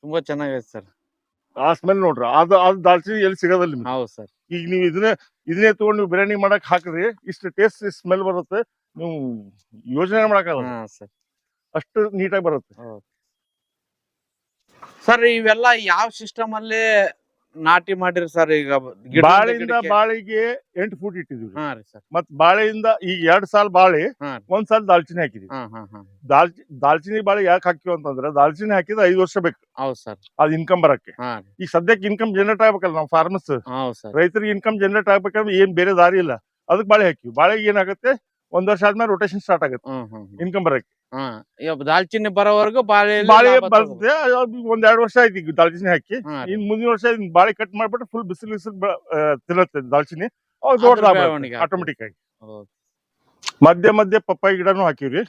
B: ತುಂಬಾ ಚೆನ್ನಾಗೈತೆ ಸರ್.
A: ಆ ಸ್ಮೆಲ್ ನೋಡ್ರಿ. ಅದು ಅದು ದಾಲ್ಚಿನ್ನಿ ಎಲ್ಲಿ ಸಿಗೋದಿಲ್ಲ ನಿಮ್ಗೆ.
B: ಹೌದು ಸರ್.
A: ಈಗ ನೀವು ಇದನ್ನೇ ಇದನ್ನೇ ತಗೊಂಡು ನೀವು ಬಿರಿಯಾನಿ ಮಾಡಕ್ ಹಾಕ್ರಿ ಇಷ್ಟು ಟೇಸ್ಟ್ ಸ್ಮೆಲ್ ಬರುತ್ತೆ. ನೀವು ಯೋಚನೆ ಮಾಡಕ್ಕಾಗಲ್ಲ
B: ಹಾ ಸರ್.
A: ಅಷ್ಟು ನೀಟಾಗಿ ಬರುತ್ತೆ.
B: ಸರ್ ಇವೆಲ್ಲ ಯಾವ ಸಿಸ್ಟಮ್ ಅಲ್ಲಿ ನಾಟಿ ಮಾಡಿರಿ ಸರ್? ಈಗ ಬಾಳಿಯಿಂದ
A: ಬಾಳೆಯಿಂದ
B: ಗಿಡಕ್ಕೆ?
A: ಬಾಳೆಗೆ ಎಂಟು ಫೂಟ್ ಇಟ್ಟಿದ್ವಿ
B: ಹಾ ರೀ ಸರ್.
A: ಮತ್ ಬಾಳೆಯಿಂದ ಈಗ ಎರಡ್ ಸಾಲ ಬಾಳೆ
B: ಹಾ.
A: ಒಂದ್ ಸಾಲ ದಾಲ್ಚಿನಿ ಹಾಕಿದ್ವಿ.
B: ಹಾ ಹಾ ಹಾ.
A: ದಾಲ್ಚಿ ದಾಲ್ಚಿನಿ ಬಾಳೆ ಯಾಕೆ ಹಾಕಿವಿ ಅಂತಂದ್ರೆ ದಾಲ್ಚಿನಿ ಹಾಕಿದ್ರೆ ಐದು ವರ್ಷ ಬೇಕು.
B: ಹೌದು ಸರ್.
A: ಅದ್ ಇನ್ಕಮ್ ಬರಕ್ಕೆ.
B: ಹಾ ರೀ.
A: ಈಗ ಸದ್ಯಕ್ಕೆ ಇನ್ಕಮ್ ಜನರೇಟ್ ಆಗ್ಬೇಕಲ್ಲ ನಾವು ಫಾರ್ಮರ್ಸ್
B: ಹೌದು ಸರ್.
A: ರೈತರಿಗೆ ಇನ್ಕಮ್ ಜನರೇಟ್ ಆಗ್ಬೇಕಂದ್ರೆ ಏನ್ ಬೇರೆ ದಾರಿ ಇಲ್ಲ. ಅದಕ್ಕೆ ಬಾಳೆ ಹಾಕಿವಿ ಬಾಳೆಗೆ ಏನಾಗುತ್ತೆ? ಒಂದ್ ವರ್ಷ ಆದ್ಮೇಲೆ ರೊಟೇಷನ್ ಸ್ಟಾರ್ಟ್ ಆಗುತ್ತೆ.
B: ಹ್ಮ್ ಹ್ಮ್ ಹ್ಮ್.
A: ಇನ್ಕಮ್ ಬರಕ್ಕೆ.
B: ದಾಲ್ಚಿನ್ನಿ ಬರೋವರೆಗೂ ಬಾಳೆ
A: ಬಾಳೆ ಬರ್ತದೆ. ಒಂದೆರಡು ಒಂದ್ ಎರಡು ವರ್ಷ ಆಯ್ತು ಈಗ ದಾಲ್ಚಿನ್ನಿ ಹಾಕಿ. ಇನ್ ಮುಂದಿನ ವರ್ಷ ಇದ್ ಬಾಳೆ ಕಟ್ ಮಾಡ್ಬಿಟ್ಟು ಫುಲ್ ಬಿಸಿಲು ಬಿಸಿಲು ತಿನ್ನತ್ತೆ ದಾಲ್ಚಿನ್ನಿ. ಆಟೋಮೆಟಿಕ್ ಆಗಿ. ಮಧ್ಯ ಮಧ್ಯ ಪಪ್ಪಾಯಿ ಗಿಡನು ಹಾಕಿವ್ರಿ.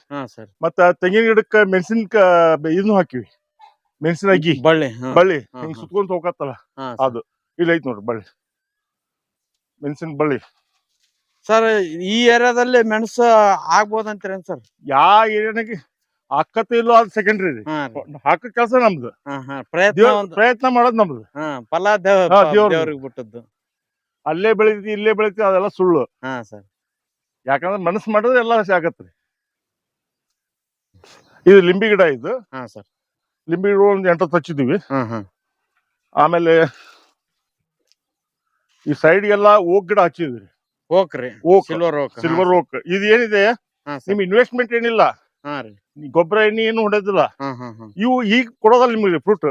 A: ಮತ್ತ ತೆಂಗಿನ ಗಿಡಕ್ಕ ಮೆಣಸಿನ ಇದನ್ನು ಹಾಕಿವಿ ಮೆಣಸಿನ ಅಗ್ಗಿ.
B: ಬಳ್ಳಿ
A: ಬಳ್ಳಿ. ಹಿಂಗ್
B: ಸುತ್ಕೊಂಡ್
A: ಸುತ್ಕೊಂತ ಹೋಗತ್ತಲ್ಲ ಅದು. ಇಲ್ಲ ಐತ್ ನೋಡ್ರಿ ಬಳ್ಳಿ. ಮೆಣಸಿನ ಬಳ್ಳಿ.
B: ಸರ್ ಈ ಏರಿಯಾದಲ್ಲಿ ಮೆಣಸು ಆಗ್ಬೋದಂತೀರೇನ್ ಸರ್?
A: ಯಾ ಏರಿಯಾನಾಗ ಹಾಕತ್ತ ಇಲ್ಲೋ ಅದು ಸೆಕೆಂಡ್ರಿ ರೀ. ಹಾಕ ಕೆಲಸ ನಮ್ದು.
B: ಹಾ ಹಾ ಪ್ರಯತ್ನ
A: ಪ್ರಯತ್ನ ಮಾಡೋದು ನಮ್ದು.
B: ಹಾ ಫಲ. ದೇವ್ರಿಗೆ ಬಿಟ್ಟದ್ದು.
A: ಅಲ್ಲೇ ಬೆಳಿತಿ ಇಲ್ಲೇ ಬೆಳಿತಿ ಅದೆಲ್ಲ ಸುಳ್ಳು.
B: ಹಾ ಸರ್.
A: ಯಾಕಂದ್ರೆ ಮನಸ್ಸು ಮಾಡಿದ್ರೆ ಎಲ್ಲ ಆಗತ್ರಿ ಇದು ಲಿಂಬಿ ಗಿಡ ಇದು.
B: ಹಾ ಸರ್.
A: ಲಿಂಬಿ ಗಿಡ ಒಂದ್ ಎಂಟು ಹಚ್ಚಿದೀವಿ
B: ಹಾ ಹಾ.
A: ಆಮೇಲೆ ಈ ಸೈಡ್ಗೆಲ್ಲ ಓಕ್ ಗಿಡ
B: ಓಕ್ರಿ
A: oak
B: silver oak
A: silver oak ಇದು ಏನಿದೆ ನಿಮ್ ಇನ್ವೆಸ್ಟ್ಮೆಂಟ್ ಏನಿಲ್ಲ? ಗೊಬ್ಬರ ಎಣ್ಣೆ ಏನು ಹೊಡೆದಿಲ್ಲ? ಇವು ಈಗ ಕೊಡೋದಲ್ಲ ನಿಮಗೆ ಫ್ರೂಟ್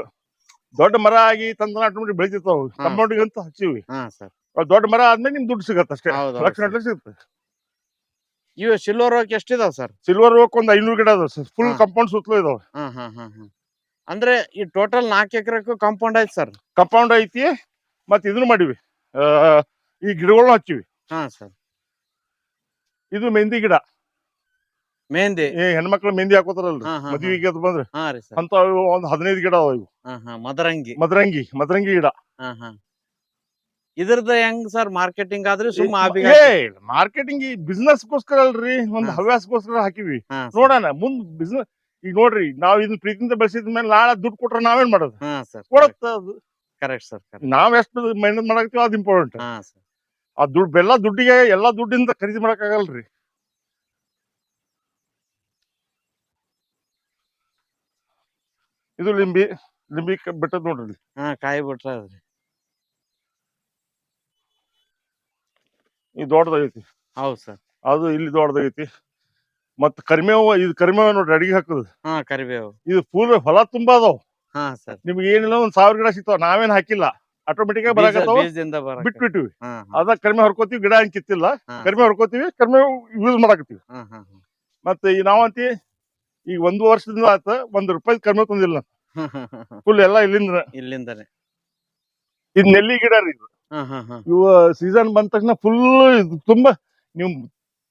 A: ದೊಡ್ಡ ಮರ ಆಗಿ ತಂದ ಆಟೋಮೆಟಿಕ್ ಬೆಳಿತಿರ್ತಾವ. ಕಂಪೌಂಡಿಂಗ್ ಅಂತ ಹಚ್ಚಿವಿ.
B: ಸರ್.
A: ದೊಡ್ಡ ಮರ ಆದ್ಮೇಲೆ ನಿಮ್ ದುಡ್ಡು ಸಿಗತ್ತೆ ಅಷ್ಟೇ. ಲಕ್ಷ ಗಂಟೆ ಸಿಗುತ್ತೆ.
B: ಇವು ಸಿಲ್ವರ್ ಓಕ್ ಎಷ್ಟಿದಾವ ಸರ್?
A: ಸಿಲ್ವರ್ ಓಕ್ ಒಂದ್ ಐನೂರು ಗಿಡ ಅದಾವ ಫುಲ್
B: ಹಾ.
A: ಕಂಪೌಂಡ್ ಸುತ್ತಲೂ ಇದಾವ.
B: ಅಂದ್ರೆ ಈ ಟೋಟಲ್ ನಾಲ್ಕು ಎಕರೆಕ್ಕೂ ಕಾಂಪೌಂಡ್ ಐತಿ ಸರ್?
A: ಕಂಪೌಂಡ್ ಐತಿ ಮತ್ತೆ ಇದನ್ನು ಮಾಡಿವಿ. ಈ ಗಿಡಗಳನ್ನ ಹಚ್ಚಿವಿ.
B: ಹಾ ಸರ್.
A: ಇದು ಮೆಹಂದಿ ಗಿಡ.
B: ಮೆಹಂದಿ.
A: ಏ ಹೆಣ್ಮಕ್ಳು ಮೆಹಂದಿ ಹಾಕೋತಾರಲ್ರಿ?
B: ಹಾ, ಹಾ,
A: ಮದುವೆಗೆ ಅದು ಬಂದ್ರೆ.
B: ಹಾ ರೀ ಸರ್.
A: ಅಂತ ಒಂದ್ ಹದಿನೈದು ಗಿಡ ಅವ ಇವು.
B: ಹಾ ಹಾ ಮದರಂಗಿ.
A: ಮದರಂಗಿ ಮದರಂಗಿ ಗಿಡ.
B: ಹಾ ಹಾ. ಇದ್ರದ್ದು ಹೆಂಗ್ ಸರ್ ಮಾರ್ಕೆಟಿಂಗ್ ಆದ್ರೆ ಸುಮ್ಮ ಆಬಿಗ
A: ಏ ಮಾರ್ಕೆಟಿಂಗ್ ಈ ಬಿಸ್ನೆಸ್ ಗೋಸ್ಕರ ಅಲ್ರಿ ಒಂದ್
B: ಹಾ.
A: ಹವ್ಯಾಸಗೋಸ್ಕರ ಹಾಕಿವಿ.
B: ಹಾ
A: ನೋಡೋಣ ಮುಂದ್ ಬಿಸ್ನೆಸ್ ಈಗ ನೋಡ್ರಿ ನಾವ್ ಇದನ್ನ ಪ್ರೀತಿಯಿಂದ ಬೆಳೆಸಿದ ಮೇಲೆ ನಾಳೆ ದುಡ್ಡು ಕೊಟ್ರೆ ನಾವೇನ್ ಮಾಡೋದು?
B: ಹಾ ಸರ್
A: ಕೊಡತ್ತ ಅದು.
B: ಕರೆಕ್ಟ್ ಸರ್ ಕರೆಕ್ಟ್
A: ನಾವ್ ಎಷ್ಟು ಮೆಹನತ್ ಮಾಡಾಕ್ತಿವಿ ಅದು ಇಂಪಾರ್ಟೆಂಟ್
B: ಹಾ ಸರ್.
A: ಆ ದುಡ್ಡು ಬೆಲ್ಲ ದುಡ್ಡಿಗೆ ಎಲ್ಲ ದುಡ್ಡಿಂದ ಖರೀದಿ ಮಾಡಕ್ ಆಗಲ್ರಿ. ಇದು ಲಿಂಬಿ ಲಿಂಬಿ ಬೆಟ್ಟ ಬಿಟ್ಟದ್ ನೋಡ್ರಿ.
B: ಹಾ ಕಾಯಿ ಬಿಟ್ರಿ
A: ಇದು ದೊಡ್ಡದೈತಿ
B: ಹೌದು ಸರ್.
A: ಅದು ಇಲ್ಲಿ ದೊಡ್ಡದೈತಿ ಮತ್ತ ಕರಿಮೇವು ಇದು ಕರಿಮೇವು ನೋಡ್ರಿ ಅಡಿಗೆ ಹಾಕುದು.
B: ಹಾ ಕರಿಬೇವು.
A: ಇದು ಫುಲ್ ಹೊಲ ತುಂಬಾ ಅದಾವ.
B: ಹಾ ಸರ್.
A: ನಿಮ್ಗೆ ಏನಿಲ್ಲ ಒಂದ್ ಸಾವಿರ ಗಿಡ ಸಿಗ್ತಾವ. ನಾವೇನ್ ಹಾಕಿಲ್ಲ. ಆಟೋಮೆಟಿಕ್ ಆಗಿ ಬರಾಕತ್ತಾವ?
B: ಬೀಜದಿಂದ ಬರ
A: ಬಿಟ್ಬಿಟ್ಟಿವಿ. ಅದ ಕಡಿಮೆ ಹೊರ್ಕೋತೀವಿ ಗಿಡ ಹಂಗ್ ಕಿತ್ತಿಲ್ಲ. ಕಡಿಮೆ ಹೊರ್ಕೋತೀವಿ ಕಡಿಮೆ ಯೂಸ್ ಮಾಡಾಕತ್ತೀವಿ. ಮತ್ತೆ ಈ ನಾವಂತಿ ಈಗ ಒಂದು ವರ್ಷದಿಂದ ಆತ ಒಂದ್ ರೂಪಾಯಿ ಕಡಿಮೆ ತಂದಿಲ್ಲ ಫುಲ್ ಎಲ್ಲ ಇಲ್ಲಿಂದ
B: ಇಲ್ಲಿಂದಾನೆ.
A: ಇದು ನೆಲ್ಲಿ ಗಿಡ ರೀ ಇದು. ಇವ ಸೀಸನ್ ಬಂದ ತಕ್ಷಣ ಫುಲ್ ತುಂಬಾ ನೀವು